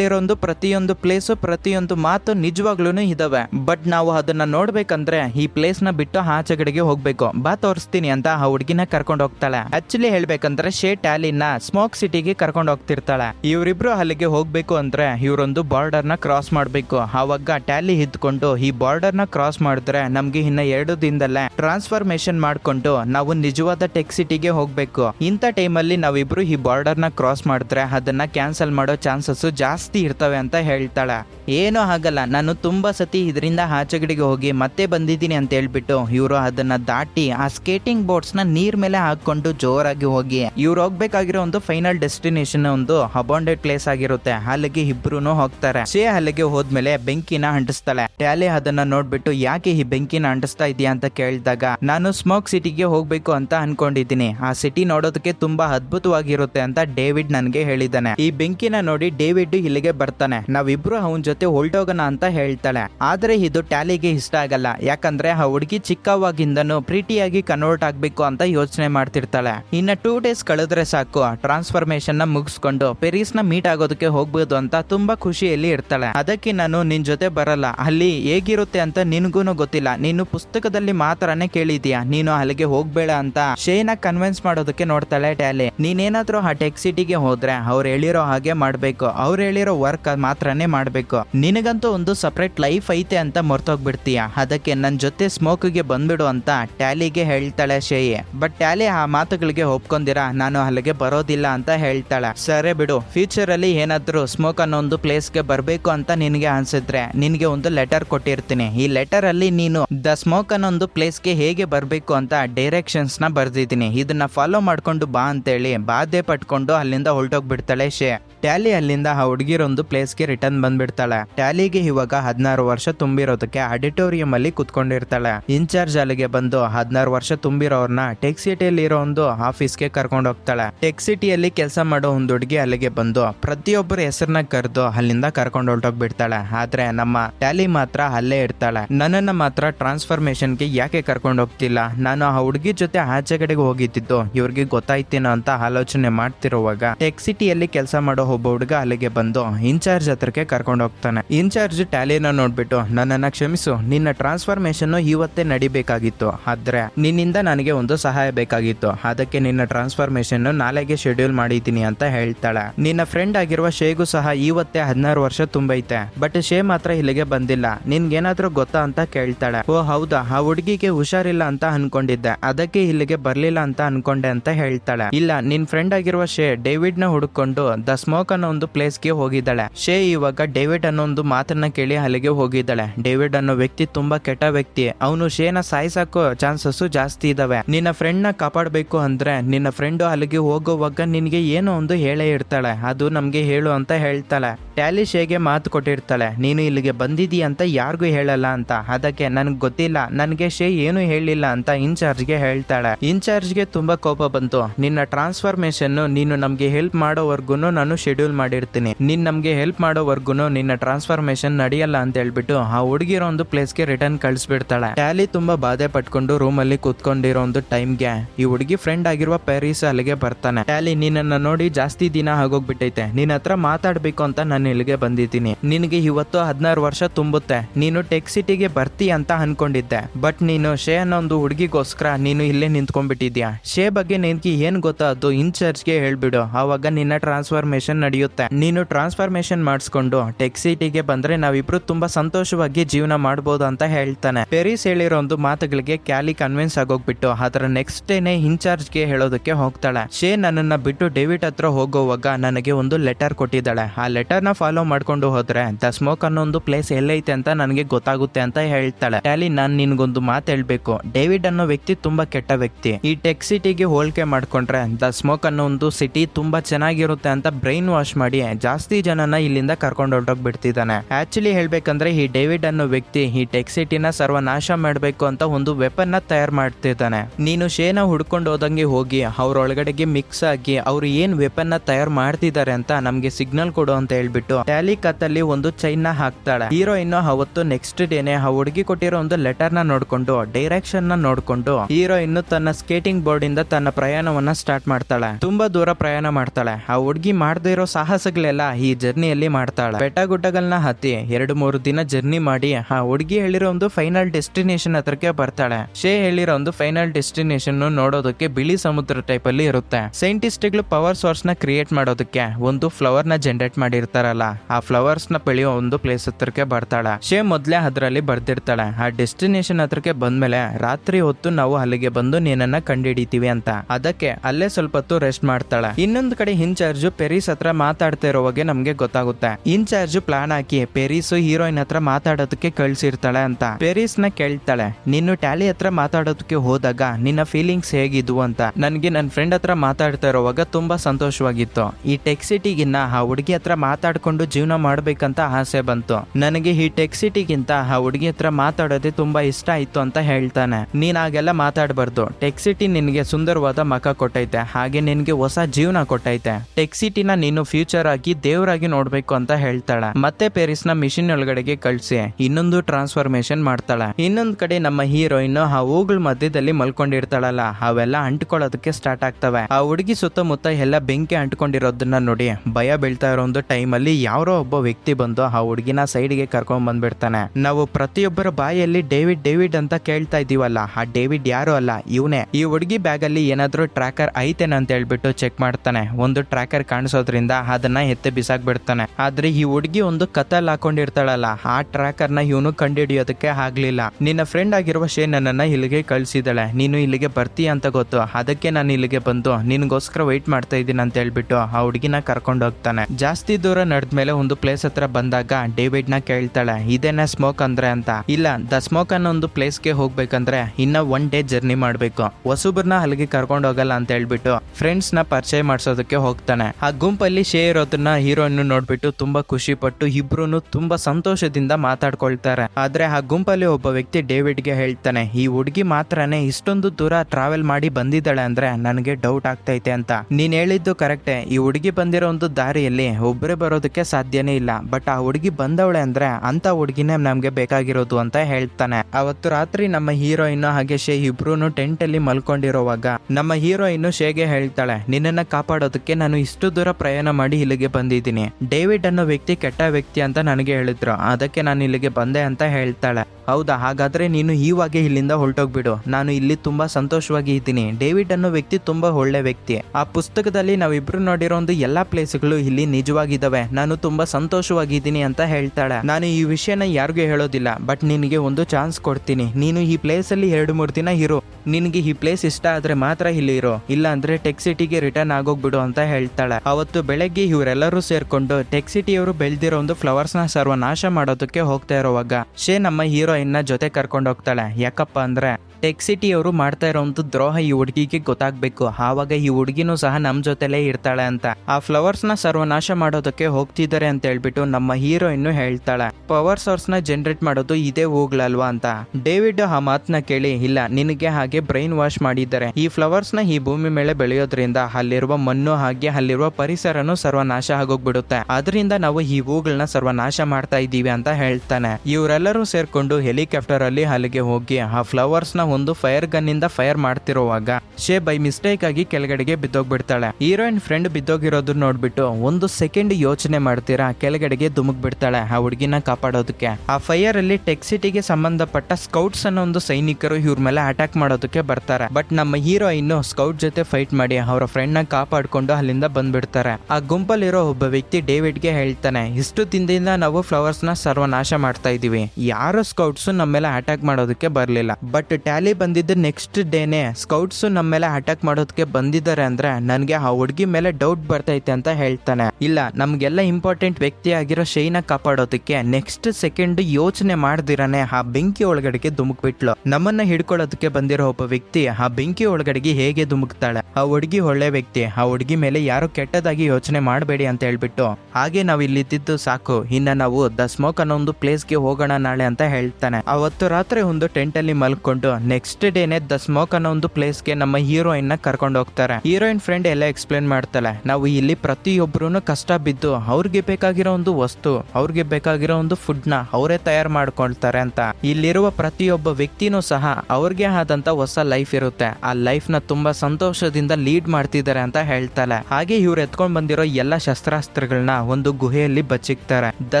ಪುಸ್ತಕದಲ್ಲಿರೋ ಒಂದು ಪ್ರತಿಯೊಂದು ಪ್ಲೇಸ್ ಪ್ರತಿಯೊಂದು ಮಾತು ನಿಜವಾಗ್ಲೂ ಇದಾವೆ. ಬಟ್ ನಾವು ಅದನ್ನ ನೋಡ್ಬೇಕಂದ್ರೆ ಈ ಪ್ಲೇಸ್ನ ಬಿಟ್ಟು ಆಚೆಗಡೆಗೆ ಹೋಗ್ಬೇಕು. ಬಾ ತೋರಿಸ್ತೀನಿ ಅಂತ ಆ ಹುಡುಗಿನ ಕರ್ಕೊಂಡು ಹೋಗ್ತಾಳೆ. ಆಕ್ಚುಲಿ ಹೇಳ್ಬೇಕಂದ್ರೆ ಶೇ ಟ್ಯಾಲಿನ ಸ್ಮೋಕ್ ಸಿಟಿಗೆ ಕರ್ಕೊಂಡು ಹೋಗ್ತಿರ್ತಾಳೆ. ಇವರಿಬ್ರು ಅಲ್ಲಿಗೆ ಹೋಗ್ಬೇಕು ಅಂದ್ರೆ ಇವರೊಂದು ಬಾರ್ಡರ್ನ ಕ್ರಾಸ್ ಮಾಡ್ಬೇಕು. ಆವಾಗ ಟ್ಯಾಲಿ ಇದ್ಕೊಂಡು ಈ ಬಾರ್ಡರ್ನ ಕ್ರಾಸ್ ಮಾಡಿದ್ರೆ ನಮ್ಗೆ ಇನ್ನ ಎರಡು ದಿನದಲ್ಲೇ ಟ್ರಾನ್ಸ್ಫಾರ್ಮೇಶನ್ ಮಾಡ್ಕೊಂಡು ನಾವು ನಿಜವಾದ ಟೆಕ್ ಸಿಟಿಗೆ ಹೋಗ್ಬೇಕು. ಇಂಥ ಟೈಮಲ್ಲಿ ನಾವಿಬ್ರು ಈ ಬಾರ್ಡರ್ನ ಕ್ರಾಸ್ ಮಾಡಿದ್ರೆ ಅದನ್ನ ಕ್ಯಾನ್ಸಲ್ ಮಾಡೋ ಚಾನ್ಸಸ್ ಜಾಸ್ತಿ ಇರ್ತವೆ ಅಂತ ಹೇಳ್ತಾಳೆ. ಏನೂ ಆಗಲ್ಲ, ನಾನು ತುಂಬಾ ಸತಿ ಇದರಿಂದ ಆಚೆಗಡೆಗೆ ಹೋಗಿ ಮತ್ತೆ ಬಂದಿದ್ದೀನಿ ಅಂತ ಹೇಳ್ಬಿಟ್ಟು ಇವರು ಅದನ್ನ ದಾಟಿ ಆ ಸ್ಕೇಟಿಂಗ್ ಬೋರ್ಡ್ಸ್ನ ನೀರ್ ಮೇಲೆ ಹಾಕೊಂಡು ಜೋರಾಗಿ ಹೋಗಿ, ಇವ್ರು ಹೋಗ್ಬೇಕಾಗಿರೋ ಒಂದು ಫೈನಲ್ ಡೆಸ್ಟಿನೇಷನ್ ಒಂದು ಅಬಾಂಡೆಡ್ ಪ್ಲೇಸ್ ಆಗಿರುತ್ತೆ. ಅಲ್ಲಿಗೆ ಇಬ್ರು ಹೋಗ್ತಾರೆ. ಶೇ ಅಲ್ಲಿಗೆ ಹೋದ್ಮೇಲೆ ಬೆಂಕಿನ ಅಂಟಿಸ್ತಾಳೆ. ಟ್ಯಾಲಿ ಅದನ್ನ ನೋಡ್ಬಿಟ್ಟು ಯಾಕೆ ಈ ಬೆಂಕಿನ ಅಂಟಿಸ್ತಾ ಇದೆಯಾ ಅಂತ ಕೇಳಿದಾಗ, ನಾನು ಸ್ಮೋಕ್ ಸಿಟಿಗೆ ಹೋಗ್ಬೇಕು ಅಂತ ಅನ್ಕೊಂಡಿದ್ದೀನಿ. ಆ ಸಿಟಿ ನೋಡೋದಕ್ಕೆ ತುಂಬಾ ಅದ್ಭುತವಾಗಿರುತ್ತೆ ಅಂತ ಡೇವಿಡ್ ನನ್ಗೆ ಹೇಳಿದ್ದಾನೆ. ಈ ಬೆಂಕಿನ ನೋಡಿ ಡೇವಿಡ್ ಇಲ್ಲಿಗೆ ಅಲ್ಲಿಗೆ ಬರ್ತಾನೆ. ನಾವಿಬ್ರು ಅವನ ಜೊತೆ ಹೊಲ್ಟೋಗೋಣ ಅಂತ ಹೇಳ್ತಾಳೆ. ಆದ್ರೆ ಇದು ಟ್ಯಾಲಿಗೆ ಇಷ್ಟ ಆಗಲ್ಲ. ಯಾಕಂದ್ರೆ ಆ ಹುಡುಗಿ ಚಿಕ್ಕವಾಗಿಂದನು ಪ್ರೀತಿಯಾಗಿ ಕನ್ವರ್ಟ್ ಆಗ್ಬೇಕು ಅಂತ ಯೋಚನೆ ಮಾಡ್ತಿರ್ತಾಳೆ. ಇನ್ನ ಟೂ ಡೇಸ್ ಕಳೆದ್ರೆ ಸಾಕು. ಟ್ರಾನ್ಸ್ಫಾರ್ಮೇಶನ್ನ ಮುಗಿಸ್ಕೊಂಡು ಪೆರಿಸ್ನ ಮೀಟ್ ಆಗೋದಕ್ಕೆ ಹೋಗ್ಬೋದು ಅಂತ ತುಂಬಾ ಖುಷಿಯಲ್ಲಿ ಇರ್ತಾಳೆ. ಅದಕ್ಕೆ ನಾನು ನಿನ್ ಜೊತೆ ಬರಲ್ಲ. ಅಲ್ಲಿ ಹೇಗಿರುತ್ತೆ ಅಂತ ನಿನ್ಗೂನು ಗೊತ್ತಿಲ್ಲ. ನೀನು ಪುಸ್ತಕದಲ್ಲಿ ಮಾತ್ರನೇ ಕೇಳಿದ್ಯಾ. ನೀನು ಅಲ್ಲಿಗೆ ಹೋಗ್ಬೇಡ ಅಂತ ಶೇನ ಕನ್ವಿನ್ಸ್ ಮಾಡೋದಕ್ಕೆ ನೋಡ್ತಾಳೆ ಟ್ಯಾಲಿ. ನೀನೇನಾದ್ರೂ ಆ ಟೆಕ್ ಸಿಟಿಗೆ ಹೋದ್ರೆ ಅವ್ರು ಹೇಳಿರೋ ಹಾಗೆ ಮಾಡ್ಬೇಕು. ಅವ್ರು ಹೇಳಿರೋ ವರ್ಕ್ ಮಾತ್ರನೇ ಮಾಡ್ಬೇಕು. ನಿನಗಂತೂ ಒಂದು ಸಪ್ರೇಟ್ ಲೈಫ್ ಐತೆ ಅಂತ ಮರ್ತೋಗ್ಬಿಡ್ತೀಯ. ಅದಕ್ಕೆ ನನ್ನ ಜೊತೆ ಸ್ಮೋಕ್ಗೆ ಬಂದ್ಬಿಡು ಅಂತ ಟ್ಯಾಲಿಗೆ ಹೇಳ್ತಾಳೆ ಶೇಯೆ ಬಟ್ ಟ್ಯಾಲಿ ಆ ಮಾತುಗಳಿಗೆ ಒಪ್ಕೊಂಡಿರಾ? ನಾನು ಅಲ್ಲಿಗೆ ಬರೋದಿಲ್ಲ ಅಂತ ಹೇಳ್ತಾಳೆ. ಸರಿ ಬಿಡು ಫ್ಯೂಚರ್ ಅಲ್ಲಿ ಏನಾದ್ರು ಸ್ಮೋಕ್ ಅನ್ನೋ ಒಂದು ಪ್ಲೇಸ್ಗೆ ಬರಬೇಕು ಅಂತ ನಿನಗೆ ಅನ್ಸಿದ್ರೆ ನಿನಗೆ ಒಂದು ಲೆಟರ್ ಕೊಟ್ಟಿರ್ತೀನಿ. ಈ ಲೆಟರ್ ಅಲ್ಲಿ ನೀನು ದ ಸ್ಮೋಕ್ ಅನ್ನೋ ಒಂದು ಪ್ಲೇಸ್ಗೆ ಹೇಗೆ ಬರಬೇಕು ಅಂತ ಡೈರೆಕ್ಷನ್ಸ್ನ ಬರ್ದಿದ್ದೀನಿ. ಇದನ್ನ ಫಾಲೋ ಮಾಡ್ಕೊಂಡು ಬಾ ಅಂತೇಳಿ ಬಾಧೆ ಪಟ್ಕೊಂಡು ಅಲ್ಲಿಂದ ಹೊರಟೋಗ್ಬಿಡ್ತಾಳೆ ಶೇ ಟ್ಯಾಲಿ ಅಲ್ಲಿಂದ ಆ ಹುಡುಗಿರೊಂದು ಪ್ಲೇಸ್ಗೆ ರಿಟರ್ನ್ ಬಂದ್ಬಿಡ್ತಾಳೆ. ಟ್ಯಾಲಿಗೆ ಇವಾಗ ಹದಿನಾರು ವರ್ಷ ತುಂಬಿರೋದಕ್ಕೆ ಆಡಿಟೋರಿಯಂ ಅಲ್ಲಿ ಕುತ್ಕೊಂಡಿರ್ತಾಳೆ. ಇನ್ಚಾರ್ಜ್ ಅಲ್ಲಿಗೆ ಬಂದು ಹದಿನಾರು ವರ್ಷ ತುಂಬಿರೋರ್ನ ಟೆಕ್ ಸಿಟಿಯಲ್ಲಿ ಇರೋ ಒಂದು ಆಫೀಸ್ಗೆ ಕರ್ಕೊಂಡು ಹೋಗ್ತಾಳೆ. ಟೆಕ್ ಸಿಟಿಯಲ್ಲಿ ಕೆಲಸ ಮಾಡೋ ಒಂದು ಹುಡುಗಿ ಅಲ್ಲಿಗೆ ಬಂದು ಪ್ರತಿಯೊಬ್ಬರ ಹೆಸರನ್ನ ಕರೆದು ಅಲ್ಲಿಂದ ಕರ್ಕೊಂಡು ಹೊರಟೋಗ್ಬಿಡ್ತಾಳೆ. ಆದ್ರೆ ನಮ್ಮ ಟ್ಯಾಲಿ ಮಾತ್ರ ಅಲ್ಲೇ ಇರ್ತಾಳೆ. ನನ್ನನ್ನ ಮಾತ್ರ ಟ್ರಾನ್ಸ್ಫಾರ್ಮೇಶನ್ಗೆ ಯಾಕೆ ಕರ್ಕೊಂಡು ಹೋಗ್ತಿಲ್ಲ? ನಾನು ಆ ಹುಡುಗಿ ಜೊತೆ ಆಚೆ ಕಡೆಗೆ ಹೋಗಿದ್ದಿದ್ದು ಇವ್ರಿಗೆ ಗೊತ್ತಾಯ್ತೇನೋ ಅಂತ ಆಲೋಚನೆ ಮಾಡ್ತಿರುವಾಗ ಟೆಕ್ ಸಿಟಿಯಲ್ಲಿ ಕೆಲಸ ಮಾಡೋ ಒಬ್ಬ ಹುಡುಗ ಅಲ್ಲಿಗೆ ಬಂದು ಇನ್ಚಾರ್ಜ್ ಹತ್ರಕ್ಕೆ ಕರ್ಕೊಂಡು ಹೋಗ್ತಾನೆ. ಇನ್ಚಾರ್ಜ್ ಟ್ಯಾಲಿನ ನೋಡ್ಬಿಟ್ಟು, ನನ್ನನ್ನ ಕ್ಷಮಿಸು, ನಿನ್ನ ಟ್ರಾನ್ಸ್ಫಾರ್ಮೇಶನ್ ಇವತ್ತೇ ನಡಿಬೇಕಾಗಿತ್ತು. ಆದ್ರೆ, ನಿನ್ನಿಂದ ನನಗೆ ಒಂದು ಸಹಾಯ ಬೇಕಾಗಿತ್ತು. ಅದಕ್ಕೆ ನಿನ್ನ ಟ್ರಾನ್ಸ್ಫಾರ್ಮೇಶನ್ ನಾಳೆಗೆ ಶೆಡ್ಯೂಲ್ ಮಾಡಿದ್ದೀನಿ ಅಂತ ಹೇಳ್ತಾಳೆ. ನಿನ್ನ ಫ್ರೆಂಡ್ ಆಗಿರುವ ಶೇಗೂ ಸಹ ಇವತ್ತೇ ಹದಿನಾರು ವರ್ಷ ತುಂಬೈತೆ. ಬಟ್ ಶೇ ಮಾತ್ರ ಇಲ್ಲಿಗೆ ಬಂದಿಲ್ಲ. ನಿನ್ಗೇನಾದ್ರೂ ಗೊತ್ತಾ ಅಂತ ಕೇಳ್ತಾಳೆ. ಓ, ಹೌದಾ? ಆ ಹುಡುಗಿಗೆ ಹುಷಾರಿಲ್ಲ ಅಂತ ಅನ್ಕೊಂಡಿದ್ದೆ. ಅದಕ್ಕೆ ಇಲ್ಲಿಗೆ ಬರ್ಲಿಲ್ಲ ಅಂತ ಅನ್ಕೊಂಡೆ ಅಂತ ಹೇಳ್ತಾಳೆ. ಇಲ್ಲ, ನಿನ್ ಫ್ರೆಂಡ್ ಆಗಿರುವ ಶೇ ಡೇವಿಡ್ನ ಹುಡುಕೊಂಡು ದ ಸ್ಮೋಕ್ ಅನ್ನೋ ಒಂದು ಪ್ಲೇಸ್ಗೆ ಪ್ಲೇಸ್ಗೆ ಹೋಗಿದ್ದಾಳೆ. ಶೇ, ಇವಾಗ ಡೇವಿಡ್ ಅನ್ನೋ ಒಂದು ಮಾತನ್ನ ಕೇಳಿ ಅಲ್ಲಿಗೆ ಹೋಗಿದ್ದಾಳೆ. ಡೇವಿಡ್ ಅನ್ನೋ ವ್ಯಕ್ತಿ ತುಂಬಾ ಕೆಟ್ಟ ವ್ಯಕ್ತಿ. ಅವನು ಶೇನ ಸಾಯಿಸಾಕೋ ಚಾನ್ಸಸ್ ಜಾಸ್ತಿ ಇದಾವೆ. ನಿನ್ನ ಫ್ರೆಂಡ್ನ ಕಾಪಾಡಬೇಕು ಅಂದ್ರೆ ನಿನ್ನ ಫ್ರೆಂಡ್ ಅಲ್ಲಿಗೆ ಹೋಗುವಾಗ ನಿನಗೆ ಏನೋ ಒಂದು ಹೇಳೇ ಇರ್ತಾಳೆ. ಅದು ನಮ್ಗೆ ಹೇಳು ಅಂತ ಹೇಳ್ತಾಳೆ. ಟ್ಯಾಲಿ ಶೇಗೆ ಮಾತು ಕೊಟ್ಟಿರ್ತಾಳೆ. ನೀನು ಇಲ್ಲಿಗೆ ಬಂದಿದೀಯ ಅಂತ ಯಾರಿಗೂ ಹೇಳಲ್ಲ ಅಂತ. ಅದಕ್ಕೆ ನನ್ಗೆ ಗೊತ್ತಿಲ್ಲ. ನನಗೆ ಶೇ ಏನು ಹೇಳಿಲ್ಲ ಅಂತ ಇನ್ಚಾರ್ಜ್ಗೆ ಹೇಳ್ತಾಳೆ. ಇನ್ಚಾರ್ಜ್ಗೆ ತುಂಬಾ ಕೋಪ ಬಂತು. ನಿನ್ನ ಟ್ರಾನ್ಸ್ಫಾರ್ಮೇಶನ್ ನೀನು ನಮ್ಗೆ ಹೆಲ್ಪ್ ಮಾಡೋವರ್ಗು ನಾನು ಶೆಡ್ಯೂಲ್ ಮಾಡಿರ್ತೀನಿ. ನೀನ್ ನಮ್ಗೆ ಹೆಲ್ಪ್ ಮಾಡೋವರೆಗೂ ನಿನ್ನ ಟ್ರಾನ್ಸ್ಫಾರ್ಮೇಶನ್ ನಡೆಯಲ್ಲ ಅಂತ ಹೇಳ್ಬಿಟ್ಟು ಆ ಹುಡುಗಿರೋ ಒಂದು ಪ್ಲೇಸ್ಗೆ ರಿಟರ್ನ್ ಕಳಿಸ್ಬಿಡ್ತಾಳೆ. ಟ್ಯಾಲಿ ತುಂಬಾ ಬಾಧೆ ಪಟ್ಕೊಂಡು ರೂಮ್ ಅಲ್ಲಿ ಕೂತ್ಕೊಂಡಿರೋ ಒಂದು ಟೈಮ್ಗೆ ಈ ಹುಡುಗಿ ಫ್ರೆಂಡ್ ಆಗಿರುವ ಪ್ಯಾರಿಸ್ ಅಲ್ಲಿಗೆ ಬರ್ತಾನೆ. ಟ್ಯಾಲಿ ನಿನ್ನನ್ನ ನೋಡಿ ಜಾಸ್ತಿ ದಿನ ಆಗೋಗ್ಬಿಟ್ಟೈತೆ. ನಿನ್ನ ಹತ್ರ ಮಾತಾಡ್ಬೇಕು ಅಂತ ನಾನು ಇಲ್ಲಿಗೆ ಬಂದಿದ್ದೀನಿ. ನಿನಗೆ ಇವತ್ತು ಹದಿನಾರು ವರ್ಷ ತುಂಬುತ್ತೆ. ನೀನು ಟೆಕ್ ಸಿಟಿಗೆ ಬರ್ತಿ ಅಂತ ಅನ್ಕೊಂಡಿದ್ದೆ. ಬಟ್ ನೀನು ಶೇ ಅನ್ನೋ ಒಂದು ಹುಡುಗಿಗೋಸ್ಕರ ನೀನು ಇಲ್ಲೇ ನಿಂತ್ಕೊಂಡ್ಬಿಟ್ಟಿದ್ಯಾ? ಶೇ ಬಗ್ಗೆ ನಿನ್ಗೆ ಏನ್ ಗೊತ್ತಾ ಅದು ಇನ್ಚಾರ್ಜ್ಗೆ ಹೇಳ್ಬಿಡು. ಆವಾಗ ನಿನ್ನ ಟ್ರಾನ್ಸ್ಫಾರ್ಮೇಶನ್ ನಡೆಯುತ್ತೆ. ನೀನು ಟ್ರಾನ್ಸ್ಫಾರ್ಮೇಶನ್ ಮಾಡಿಸ್ಕೊಂಡು ಟೆಕ್ ಸಿಟಿಗೆ ಬಂದ್ರೆ ನಾವಿಬ್ರು ತುಂಬಾ ಸಂತೋಷವಾಗಿ ಜೀವನ ಮಾಡಬಹುದು ಅಂತ ಹೇಳ್ತಾನೆ. ಪೆರಿಸ್ ಹೇಳಿರೋ ಒಂದು ಮಾತುಗಳಿಗೆ ಕ್ಯಾಲಿ ಕನ್ವಿನ್ಸ್ ಆಗೋಗ್ಬಿಟ್ಟು ಅದರ ನೆಕ್ಸ್ಟ್ ಡೇನೆ ಇನ್ಚಾರ್ಜ್ಗೆ ಹೇಳೋದಕ್ಕೆ ಹೋಗ್ತಾಳೆ. ಶೇ, ನನ್ನನ್ನ ಬಿಟ್ಟು ಡೇವಿಡ್ ಹತ್ರ ಹೋಗೋವಾಗ ನನಗೆ ಒಂದು ಲೆಟರ್ ಕೊಟ್ಟಿದ್ದಾಳೆ. ಆ ಲೆಟರ್ನ ಫಾಲೋ ಮಾಡ್ಕೊಂಡು ಹೋದ್ರೆ, ದ ಸ್ಮೋಕ್ ಅನ್ನೋ ಒಂದು ಪ್ಲೇಸ್ ಎಲ್ಲೈತೆ ಅಂತ ನನಗೆ ಗೊತ್ತಾಗುತ್ತೆ ಅಂತ ಹೇಳ್ತಾಳೆ. ಟ್ಯಾಲಿ ನಾನ್ ನಿನ್ಗೊಂದು ಮಾತು ಹೇಳ್ಬೇಕು. ಡೇವಿಡ್ ಅನ್ನೋ ವ್ಯಕ್ತಿ ತುಂಬಾ ಕೆಟ್ಟ ವ್ಯಕ್ತಿ. ಈ ಟೆಕ್ ಸಿಟಿಗೆ ಹೋಲಿಕೆ ಮಾಡ್ಕೊಂಡ್ರೆ, ದ ಸ್ಮೋಕ್ ಅನ್ನೋ ಒಂದು ಸಿಟಿ ತುಂಬಾ ಚೆನ್ನಾಗಿರುತ್ತೆ ಅಂತ ಬ್ರೈನ್ ವಾಶ್ ಮಾಡಿ ಜಾಸ್ತಿ ಜನನ ಇಲ್ಲಿಂದ ಕರ್ಕೊಂಡು ಹೊರಟೋಗ್ಬಿಡ್ತಿದ್ದಾನೆ. ಆಕ್ಚುಲಿ ಹೇಳ್ಬೇಕಂದ್ರೆ ಈ ಡೇವಿಡ್ ಅನ್ನೋ ವ್ಯಕ್ತಿ ಈ ಟೆಕ್ ಸಿಟಿನ ಸರ್ವನಾಶ ಮಾಡಬೇಕು ಅಂತ ಒಂದು ವೆಪನ್ನ ತಯಾರು ಮಾಡ್ತಿದ್ದಾನೆ. ನೀನು ಶೇನ ಹುಡ್ಕೊಂಡು ಹೋದಂಗೆ ಹೋಗಿ ಅವ್ರೊಳಗಡೆಗೆ ಮಿಕ್ಸ್ ಆಗಿ ಅವ್ರು ಏನ್ ವೆಪನ್ನ ತಯಾರು ಮಾಡ್ತಿದ್ದಾರೆ ಅಂತ ನಮ್ಗೆ ಸಿಗ್ನಲ್ ಕೊಡು ಅಂತ ಹೇಳ್ಬಿಟ್ಟು ಟ್ಯಾಲಿ ಕತ್ತಲ್ಲಿ ಒಂದು ಚೈನ್ನ ಹಾಕ್ತಾಳೆ. ಹೀರೋಯಿನ್ ಅವತ್ತು ನೆಕ್ಸ್ಟ್ ಡೇನೆ ಆ ಹುಡುಗಿ ಕೊಟ್ಟಿರೋ ಒಂದು ಲೆಟರ್ನ ನೋಡ್ಕೊಂಡು ಡೈರೆಕ್ಷನ್ನ ನೋಡ್ಕೊಂಡು ಹೀರೋಯಿನ್ ತನ್ನ ಸ್ಕೇಟಿಂಗ್ ಬೋರ್ಡ್ ಇಂದ ತನ್ನ ಪ್ರಯಾಣವನ್ನ ಸ್ಟಾರ್ಟ್ ಮಾಡ್ತಾಳೆ. ತುಂಬಾ ದೂರ ಪ್ರಯಾಣ ಮಾಡ್ತಾಳೆ. ಆ ಹುಡುಗಿ ಮಾಡದೇ ಇರೋ ಸಾಹಸಗಳೆಲ್ಲ ಈ ಜರ್ನಿಯಲ್ಲಿ ಮಾಡ್ತಾಳೆ. ಬೆಟ್ಟ ಗುಡ್ಡಗಳನ್ನ ಹತ್ತಿ ಎರಡು ಮೂರು ದಿನ ಜರ್ನಿ ಮಾಡಿ, ಆ ಹುಡುಗಿ ಹೇಳಿರೋ ಒಂದು ಫೈನಲ್ ಡೆಸ್ಟಿನೇಷನ್ ಹತ್ರಕ್ಕೆ ಬರ್ತಾಳೆ. ಶೇ ಹೇಳಿರೋ ಒಂದು ಫೈನಲ್ ಡೆಸ್ಟಿನೇಷನ್ ನೋಡೋದಕ್ಕೆ ಬಿಳಿ ಸಮುದ್ರ ಟೈಪ್ ಅಲ್ಲಿ ಇರುತ್ತೆ. ಸೈಂಟಿಸ್ಟ್ಗಳು ಪವರ್ ಸೋರ್ಸ್ನ ಕ್ರಿಯೇಟ್ ಮಾಡೋದಕ್ಕೆ ಒಂದು ಫ್ಲವರ್ನ ಜನರೇಟ್ ಮಾಡಿರ್ತಾರಲ್ಲ, ಆ ಫ್ಲವರ್ಸ್ನ ಬೆಳೆಯೋ ಒಂದು ಪ್ಲೇಸ್ ಹತ್ರಕ್ಕೆ ಬರ್ತಾಳೆ. ಶೇ ಮೊದ್ಲೇ ಅದರಲ್ಲಿ ಬರ್ದಿರ್ತಾಳೆ. ಆ ಡೆಸ್ಟಿನೇಷನ್ ಹತ್ರಕ್ಕೆ ಬಂದ್ಮೇಲೆ ರಾತ್ರಿ ಹೊತ್ತು ನಾವು ಅಲ್ಲಿಗೆ ಬಂದು ನೀನನ್ನ ಕಂಡಿಡಿತೀವಿ ಅಂತ. ಅದಕ್ಕೆ ಅಲ್ಲೇ ಸ್ವಲ್ಪ ಹೊತ್ತು ರೆಸ್ಟ್ ಮಾಡ್ತಾಳೆ. ಇನ್ನೊಂದು ಕಡೆ ಇನ್ಚಾರ್ಜ್ ಪೆರಿಸ್ ಹತ್ರ ಮಾತಾಡ್ತಾ ಇರೋವಾಗೆ ನಮ್ಗೆ ಗೊತ್ತಾಗುತ್ತೆ. ಇನ್ಚಾರ್ಜ್ ಪ್ಲಾನ್ ಹಾಕಿ ಪೆರಿಸ್ ಹೀರೋಯಿನ್ ಹತ್ರ ಮಾತಾಡೋದಕ್ಕೆ ಕಳ್ಸಿರ್ತಾಳೆ ಅಂತ. ಪೆರಿಸ್ನ ಕೇಳ್ತಾಳೆ ನೀನು ಟ್ಯಾಲಿ ಹತ್ರ ಮಾತಾಡೋದಕ್ಕೆ ಹೋದಾಗ ನಿನ್ನ ಫೀಲಿಂಗ್ಸ್ ಹೇಗಿದ್ವು ಅಂತ? ನನ್ಗೆ ನನ್ನ ಫ್ರೆಂಡ್ ಹತ್ರ ಮಾತಾಡ್ತಾ ಇರೋವಾಗ ತುಂಬಾ ಸಂತೋಷವಾಗಿತ್ತು. ಈ ಟೆಕ್ ಸಿಟಿಗಿನ್ನ ಆ ಹುಡುಗಿ ಹತ್ರ ಮಾತಾಡ್ಕೊಂಡು ಜೀವನ ಮಾಡ್ಬೇಕಂತ ಆಸೆ ಬಂತು. ನನಗೆ ಈ ಟೆಕ್ಸಿಟಿಗಿಂತ ಆ ಹುಡುಗಿ ಹತ್ರ ಮಾತಾಡೋದೇ ತುಂಬಾ ಇಷ್ಟ ಆಯ್ತು ಅಂತ ಹೇಳ್ತಾನೆ. ನೀನ್ ಹಾಗೆಲ್ಲ ಮಾತಾಡಬಾರ್ದು. ಟೆಕ್ಸಿಟಿ ನಿನಗೆ ಸುಂದರವಾದ ಮಕ ಕೊಟ್ಟೈತೆ. ಹಾಗೆ ನಿನಗೆ ಹೊಸ ಜೀವನ ಕೊಟ್ಟೈತೆ. ಟೆಕ್ಸಿಟಿನ ನೀನು ಫ್ಯೂಚರ್ ಆಗಿ ದೇವ್ರ ಆಗಿ ನೋಡ್ಬೇಕು ಅಂತ ಹೇಳ್ತಾಳ. ಮತ್ತೆ ಪೇರಿಸ್ನ ಮಿಷಿನ್ ಒಳಗಡೆಗೆ ಕಳ್ಸಿ. ಇನ್ನೊಂದು ಟ್ರಾನ್ಸ್ಫಾರ್ಮೇಶನ್ ಮಾಡ್ತಾಳ. ಇನ್ನೊಂದ್ ಕಡೆ ನಮ್ಮ ಹೀರೋಯಿನ್ ಆ ಹೂಗಳ ಮಧ್ಯದಲ್ಲಿ ಮಲ್ಕೊಂಡಿರ್ತಾಳಲ್ಲ, ಅವೆಲ್ಲ ಅಂಟ್ಕೊಳ್ಳೋದಕ್ಕೆ ಸ್ಟಾರ್ಟ್ ಆಗ್ತವೆ. ಆ ಹುಡುಗಿ ಸುತ್ತಮುತ್ತ ಎಲ್ಲ ಬೆಂಕಿ ಅಂಟ್ಕೊಂಡಿರೋದನ್ನ ನೋಡಿ ಭಯ ಬೀಳ್ತಾ ಇರೋ ಒಂದು ಟೈಮ್ ಅಲ್ಲಿ ಯಾರೋ ಒಬ್ಬ ವ್ಯಕ್ತಿ ಬಂದು ಆ ಹುಡುಗಿನ ಸೈಡ್ಗೆ ಕರ್ಕೊಂಡ್ ಬಂದ್ಬಿಡ್ತಾನೆ. ನಾವು ಪ್ರತಿಯೊಬ್ಬರ ಬಾಯಲ್ಲಿ ಡೇವಿಡ್ ಡೇವಿಡ್ ಅಂತ ಕೇಳ್ತಾ ಇದೀವಲ್ಲ ಆ ಡೇವಿಡ್ ಯಾರು ಅಲ್ಲ, ಇವನೇ. ಈ ಹುಡುಗಿ ಬ್ಯಾಗ್ ಅಲ್ಲಿ ಏನಾದ್ರೂ ಟ್ರ್ಯಾಕರ್ ಐತೇನ ಅಂತ ಹೇಳ್ಬಿಟ್ಟು ಚೆಕ್ ಮಾಡ್ತಾನೆ. ಒಂದು ಟ್ರ್ಯಾಕರ್ ಕಾಣಿಸೋದ್ರಿಂದ ಅದನ್ನ ಎತ್ತೆ ಬಿಸಾಕ್ಬಿಡ್ತಾನೆ ಆದ್ರೆ ಈ ಹುಡುಗಿ ಒಂದು ಕತಲ್ ಹಾಕೊಂಡಿರ್ತಾಳಲ್ಲ, ಆ ಟ್ರ್ಯಾಕರ್ನ ಇವನು ಕಂಡುಹಿಡಿಯೋದಕ್ಕೆ ಆಗ್ಲಿಲ್ಲ. ನಿನ್ನ ಫ್ರೆಂಡ್ ಆಗಿರುವ ಶೇ ನನ್ನನ್ನ ಇಲ್ಲಿಗೆ ಕಳ್ಸಿದಾಳೆ ನೀನು ಇಲ್ಲಿಗೆ ಬರ್ತೀಯ ಅಂತ ಗೊತ್ತು. ಅದಕ್ಕೆ ನಾನು ಇಲ್ಲಿಗೆ ಬಂದು ನಿನ್ಗೋಸ್ಕರ ವೈಟ್ ಮಾಡ್ತಾ ಇದ್ದೀನಿ ಅಂತ ಹೇಳ್ಬಿಟ್ಟು ಆ ಹುಡುಗಿನ ಕರ್ಕೊಂಡು ಹೋಗ್ತಾನೆ. ಜಾಸ್ತಿ ದೂರ ನಡೆದ್ಮೇಲೆ ಒಂದು ಪ್ಲೇಸ್ ಹತ್ರ ಬಂದಾಗ ಡೇವಿಡ್ನ ಕೇಳ್ತಾಳೆ, ಇದೇನ ಸ್ಮೋಕ್ ಅಂದ್ರೆ ಅಂತ? ಇಲ್ಲ, ದ ಸ್ಮೋಕ್ ಅನ್ನೋ ಒಂದು ಪ್ಲೇಸ್ಗೆ ಹೋಗ್ಬೇಕಂದ್ರೆ ಇನ್ನ ಒನ್ ಡೇ ಜರ್ನಿ ಮಾಡ್ಬೇಕು. ಹೊಸಬ್ರನ್ನ ಅಲ್ಲಿಗೆ ಕರ್ಕೊಂಡು ಹೋಗಲ್ಲ ಅಂತ ಹೇಳ್ಬಿಟ್ಟು ಫ್ರೆಂಡ್ಸ್ನ ಪರಿಚಯ ಮಾಡಿಸೋದಕ್ಕೆ ಹೋಗ್ತಾನೆ. ಆ ಗುಂಪಲ್ಲಿ ಶೇ ಇರೋದನ್ನ ಹೀರೋಯಿನ್ ನೋಡ್ಬಿಟ್ಟು ತುಂಬಾ ಖುಷಿ ಪಟ್ಟು ಇಬ್ರು ತುಂಬಾ ಸಂತೋಷದಿಂದ ಮಾತಾಡ್ಕೊಳ್ತಾರೆ. ಆದ್ರೆ ಆ ಗುಂಪಲ್ಲಿ ಒಬ್ಬ ವ್ಯಕ್ತಿ ಡೇವಿಡ್ಗೆ ಹೇಳ್ತಾನೆ, ಈ ಹುಡುಗಿ ಮಾತ್ರನೇ ಇಷ್ಟೊಂದು ದೂರ ಟ್ರಾವೆಲ್ ಮಾಡಿ ಬಂದಿದ್ದಾಳೆ ಅಂದ್ರೆ ನನಗೆ ಡೌಟ್ ಆಗ್ತೈತೆ ಅಂತ. ನೀನ್ ಹೇಳಿದ್ದು ಕರೆಕ್ಟೇ ಈ ಹುಡುಗಿ ಬಂದಿರೋ ಒಂದು ದಾರಿಯಲ್ಲಿ ಒಬ್ಬರೇ ಬರೋದಕ್ಕೆ ಸಾಧ್ಯನೇ ಇಲ್ಲ. ಬಟ್ ಆ ಹುಡುಗಿ ಬಂದವಳೆ ಅಂದ್ರೆ ಅಂತ ಹುಡುಗಿನೇ ನಮ್ಗೆ ಬೇಕಾಗಿರೋದು ಅಂತ ಹೇಳ್ತಾನೆ. ಅವತ್ತು ರಾತ್ರಿ ನಮ್ಮ ಹೀರೋಯಿನ್ ಹಾಗೆ ಶೇ ಇಬ್ರು ಟೆಂಟ್ ಅಲ್ಲಿ ಮಲ್ಕೊಂಡಿರೋವಾಗ ನಮ್ಮ ಹೀರೋಯಿನ್ ಶೇಗೆ ಹೇಳ್ತಾಳೆ, ನಿನ್ನನ್ನ ಕಾಪಾಡೋದಕ್ಕೆ ನಾನು ಇಷ್ಟು ದೂರ ಪ್ರಯಾಣ ಮಾಡಿ ಇಲ್ಲಿಗೆ ಬಂದಿದ್ದೀನಿ. ಡೇವಿಡ್ ಅನ್ನೋ ವ್ಯಕ್ತಿ ಕೆಟ್ಟ ವ್ಯಕ್ತಿ ಅಂತ ನನಗೆ ಹೇಳಿದ್ರು. ಅದಕ್ಕೆ ನಾನು ಇಲ್ಲಿಗೆ ಬಂದೆ ಅಂತ ಹೇಳ್ತಾಳೆ. ಹೌದಾ? ಹಾಗಾದ್ರೆ ನೀನು ಈವಾಗೆ ಇಲ್ಲಿಂದ ಹೊರಟೋಗ್ಬಿಡು. ನಾನು ಇಲ್ಲಿ ತುಂಬಾ ಸಂತೋಷವಾಗಿ ಇದ್ದೀನಿ. ಡೇವಿಡ್ ಅನ್ನೋ ವ್ಯಕ್ತಿ ತುಂಬಾ ಒಳ್ಳೆ ವ್ಯಕ್ತಿ. ಆ ಪುಸ್ತಕದಲ್ಲಿ ನಾವಿಬ್ರು ನೋಡಿರೋ ಒಂದು ಎಲ್ಲಾ ಪ್ಲೇಸ್ಗಳು ಇಲ್ಲಿ ನಿಜವಾಗಿದ್ದಾವೆ ನಾನು ತುಂಬಾ ಸಂತೋಷವಾಗಿದ್ದೀನಿ ಅಂತ ಹೇಳ್ತಾಳೆ. ನಾನು ಈ ವಿಷಯನ ಯಾರಿಗೂ ಹೇಳೋದಿಲ್ಲ, ಬಟ್ ನಿನಗೆ ಒಂದು ಚಾನ್ಸ್ ಕೊಡ್ತೀನಿ. ನೀನು ಈ ಪ್ಲೇಸ್ ಅಲ್ಲಿ ಎರಡು ಮೂರು ದಿನ ಇರು. ನಿನಗೆ ಈ ಪ್ಲೇಸ್ ಇಷ್ಟ ಆದ್ರೆ ಮಾತ್ರ ಇಲ್ಲಿ ಇರು. ಇಲ್ಲ ಅಂದ್ರೆ ಟೆಕ್ಸಿಟಿಗೆ ರಿಟರ್ನ್ ಆಗೋಗ್ಬಿಡು ಅಂತ ಹೇಳ್ತಾಳೆ. ಅವತ್ತು ಬೆಳಗ್ಗೆ ಇವರೆಲ್ಲರೂ ಸೇರ್ಕೊಂಡು ಟೆಕ್ ಸಿಟಿಯವರು ಬೆಳೆದಿರೋ ಒಂದು ಫ್ಲವರ್ಸ್ನ ಸರ್ವನಾಶ ಮಾಡೋದಕ್ಕೆ ಹೋಗ್ತಾ ಇರೋವಾಗ, ಶೇ ನಮ್ಮ ಹೀರೋಯಿನ್ ನ ಜೊತೆ ಕರ್ಕೊಂಡು ಹೋಗ್ತಾಳೆ. ಯಾಕಪ್ಪ ಅಂದ್ರೆ ಟೆಕ್ ಸಿಟಿಯವರು ಮಾಡ್ತಾ ಇರೋಂಥ ದ್ರೋಹ ಈ ಹುಡುಗಿಗೆ ಗೊತ್ತಾಗ್ಬೇಕು. ಆವಾಗ ಈ ಹುಡುಗಿನೂ ಸಹ ನಮ್ ಜೊತೆಲೇ ಇರ್ತಾಳೆ ಅಂತ. ಆ ಫ್ಲವರ್ಸ್ನ ಸರ್ವನಾಶ ಮಾಡೋದಕ್ಕೆ ಹೋಗ್ತಿದ್ದಾರೆ ಅಂತ ಹೇಳ್ಬಿಟ್ಟು ನಮ್ಮ ಹೀರೋಯಿನ್ ಹೇಳ್ತಾಳೆ. ಪವರ್ ಸೋರ್ಸ್ನ ಜನರೇಟ್ ಮಾಡೋದು ಇದೇ ಹೋಗ್ಲಲ್ವಾ ಅಂತ. ಡೇವಿಡ್ ಆ ಮಾತನ್ನ ಕೇಳಿ, ಇಲ್ಲ, ನಿನಗೆ ಹಾಗೆ ಬ್ರೈನ್ ವಾಶ್ ಮಾಡಿದ್ದಾರೆ. ಈ ಫ್ಲವರ್ಸ್ನ ಈ ಭೂಮಿ ಮೇಲೆ ಬೆಳೆಯೋದ್ರಿಂದ ಅಲ್ಲಿರುವ ಮಣ್ಣು ಹಾಗೆ ಅಲ್ಲಿರುವ ಪರಿಸರನು ಸರ್ವನಾಶ ಆಗೋಗ್ಬಿಡುತ್ತೆ. ಅದರಿಂದ ನಾವು ಈ ಹೂಗಳನ್ನ ಸರ್ವನಾಶ ಮಾಡ್ತಾ ಇದ್ದೀವಿ ಅಂತ ಹೇಳ್ತಾನೆ. ಇವರೆಲ್ಲರೂ ಸೇರ್ಕೊಂಡು ಹೆಲಿಕಾಪ್ಟರ್ ಅಲ್ಲಿ ಅಲ್ಲಿಗೆ ಹೋಗಿ ಆ ಫ್ಲವರ್ಸ್ನ ಒಂದು ಫೈರ್ ಗನ್ ಇಂದ ಫೈರ್ ಮಾಡ್ತಿರುವಾಗ, ಶೇ ಬೈ ಮಿಸ್ಟೇಕ್ ಆಗಿ ಕೆಳಗಡೆಗೆ ಬಿದ್ದೋಗ್ಬಿಡ್ತಾಳೆ. ಹೀರೋಯಿನ್ ಫ್ರೆಂಡ್ ಬಿದ್ದೋಗಿರೋದನ್ನ ನೋಡ್ಬಿಟ್ಟು ಒಂದು ಸೆಕೆಂಡ್ ಯೋಚನೆ ಮಾಡ್ತೀರಾ, ಕೆಳಗಡೆಗೆ ಧುಮುಕ್ ಬಿಡ್ತಾಳೆ ಆ ಹುಡುಗಿನ ಕಾಪಾಡೋದಕ್ಕೆ. ಆ ಫೈರ್ ಅಲ್ಲಿ ಟೆಕ್ಸಿಟಿಗೆ ಸಂಬಂಧಪಟ್ಟ ಸ್ಕೌಟ್ಸ್ ಅನ್ನೋ ಒಂದು ಸೈನಿಕರು ಇವ್ರ ಮೇಲೆ ಅಟ್ಯಾಕ್ ಮಾಡೋದಕ್ಕೆ ಬರ್ತಾರೆ. ಬಟ್ ನಮ್ಮ ಹೀರೋಯಿನ್ ಸ್ಕೌಟ್ ಜೊತೆ ಫೈಟ್ ಮಾಡಿ ಅವರ ಫ್ರೆಂಡ್ನ ಕಾಪಾಡ್ಕೊಂಡು ಅಲ್ಲಿಂದ ಬಂದ್ಬಿಡ್ತಾರೆ. ಆ ಗುಂಪಲ್ಲಿರೋ ಒಬ್ಬ ವ್ಯಕ್ತಿ ಡೇವಿಡ್ಗೆ ಹೇಳ್ತಾನೆ, ಇಷ್ಟು ದಿನದಿಂದ ನಾವು ಫ್ಲವರ್ಸ್ನ ಸರ್ವನಾಶ ಮಾಡ್ತಾ ಇದೀವಿ. ಯಾರು ಸ್ಕೌಟ್ಸ್ ನಮ್ಮ ಮೇಲೆ ಅಟ್ಯಾಕ್ ಮಾಡೋದಕ್ಕೆ ಬರ್ಲಿಲ್ಲ. ಬಟ್ ಟ್ಯಾಲಿ ಬಂದಿದ್ದ ನೆಕ್ಸ್ಟ್ ಡೇನೆ ಸ್ಕೌಟ್ಸ್ ನಮ್ಮ ಮೇಲೆ ಅಟ್ಯಾಕ್ ಮಾಡೋದಕ್ಕೆ ಬಂದಿದ್ದಾರೆ ಅಂದ್ರೆ ನನಗೆ ಆ ಹುಡುಗಿ ಮೇಲೆ ಡೌಟ್ ಬರ್ತೈತೆ ಅಂತ ಹೇಳ್ತಾನೆ. ಇಲ್ಲ, ನಮ್ಗೆಲ್ಲ ಇಂಪಾರ್ಟೆಂಟ್ ವ್ಯಕ್ತಿ ಆಗಿರೋ ಶೈನ ಕಾಪಾಡೋದಕ್ಕೆ ನೆಕ್ಸ್ಟ್ ಸೆಕೆಂಡ್ ಯೋಚನೆ ಮಾಡ್ದಿರಾನೆ ಆ ಬೆಂಕಿ ಒಳಗಡೆಗೆ ಧುಮುಕ್ಬಿಟ್ಲು. ನಮ್ಮನ್ನ ಹಿಡ್ಕೊಳ್ಳೋದಕ್ಕೆ ಬಂದಿರೋ ಒಬ್ಬ ವ್ಯಕ್ತಿ ಆ ಬೆಂಕಿ ಒಳಗಡೆಗೆ ಹೇಗೆ ಧುಮುಕ್ತಾಳೆ? ಆ ಹುಡುಗಿ ಒಳ್ಳೆ ವ್ಯಕ್ತಿ, ಆ ಹುಡುಗಿ ಮೇಲೆ ಯಾರು ಕೆಟ್ಟದಾಗಿ ಯೋಚನೆ ಮಾಡಬೇಡಿ ಅಂತ ಹೇಳ್ಬಿಟ್ಟು, ಹಾಗೆ ನಾವು ಇಲ್ಲಿದ್ದು ಸಾಕು, ಇನ್ನ ನಾವು ದ ಸ್ಮೋಕ್ ಅನ್ನೋ ಒಂದು ಪ್ಲೇಸ್ಗೆ ಹೋಗೋಣ ನಾಳೆ ಅಂತ ಹೇಳ್ತಾನೆ. ಅವತ್ತು ರಾತ್ರಿ ಒಂದು ಟೆಂಟ್ ಅಲ್ಲಿ ಮಲ್ಕೊಂಡು ನೆಕ್ಸ್ಟ್ ಡೇನೆ ದ ಸ್ಮೋಕ್ ಅನ್ನೋ ಒಂದು ಪ್ಲೇಸ್ಗೆ ನಮ್ಮ ಹೀರೋಯಿನ್ನ ಕರ್ಕೊಂಡು ಹೋಗ್ತಾರೆ. ಹೀರೋಯಿನ್ ಫ್ರೆಂಡ್ ಎಲ್ಲ ಎಕ್ಸ್ಪ್ಲೇನ್ ಮಾಡ್ತಾಳೆ, ನಾವು ಇಲ್ಲಿ ಪ್ರತಿಯೊಬ್ರು ಕಷ್ಟ ಬಿದ್ದು ಅವ್ರಿಗೆ ಬೇಕಾಗಿರೋ ಒಂದು ವಸ್ತು, ಅವ್ರಿಗೆ ಬೇಕಾಗಿರೋ ಒಂದು ಫುಡ್ನ ಅವರೇ ತಯಾರು ಮಾಡ್ಕೊಳ್ತಾರೆ ಅಂತ. ಇಲ್ಲಿರುವ ಪ್ರತಿಯೊಬ್ಬ ವ್ಯಕ್ತಿನೂ ಸಹ ಅವ್ರಿಗೆ ಆದಂತ ಹೊಸ ಲೈಫ್ ಇರುತ್ತೆ. ಆ ಲೈಫ್ನ ತುಂಬಾ ಸಂತೋಷದಿಂದ ಲೀಡ್ ಮಾಡ್ತಿದ್ದಾರೆ ಅಂತ ಹೇಳ್ತಾಳೆ. ಹಾಗೆ ಇವ್ರು ಎತ್ಕೊಂಡ್ ಬಂದಿರೋ ಎಲ್ಲ ಶಸ್ತ್ರಾಸ್ತ್ರಗಳನ್ನ ಒಂದು ಗುಹೆಯಲ್ಲಿ ಬಚ್ಚಿಕ್ತಾರೆ. ದ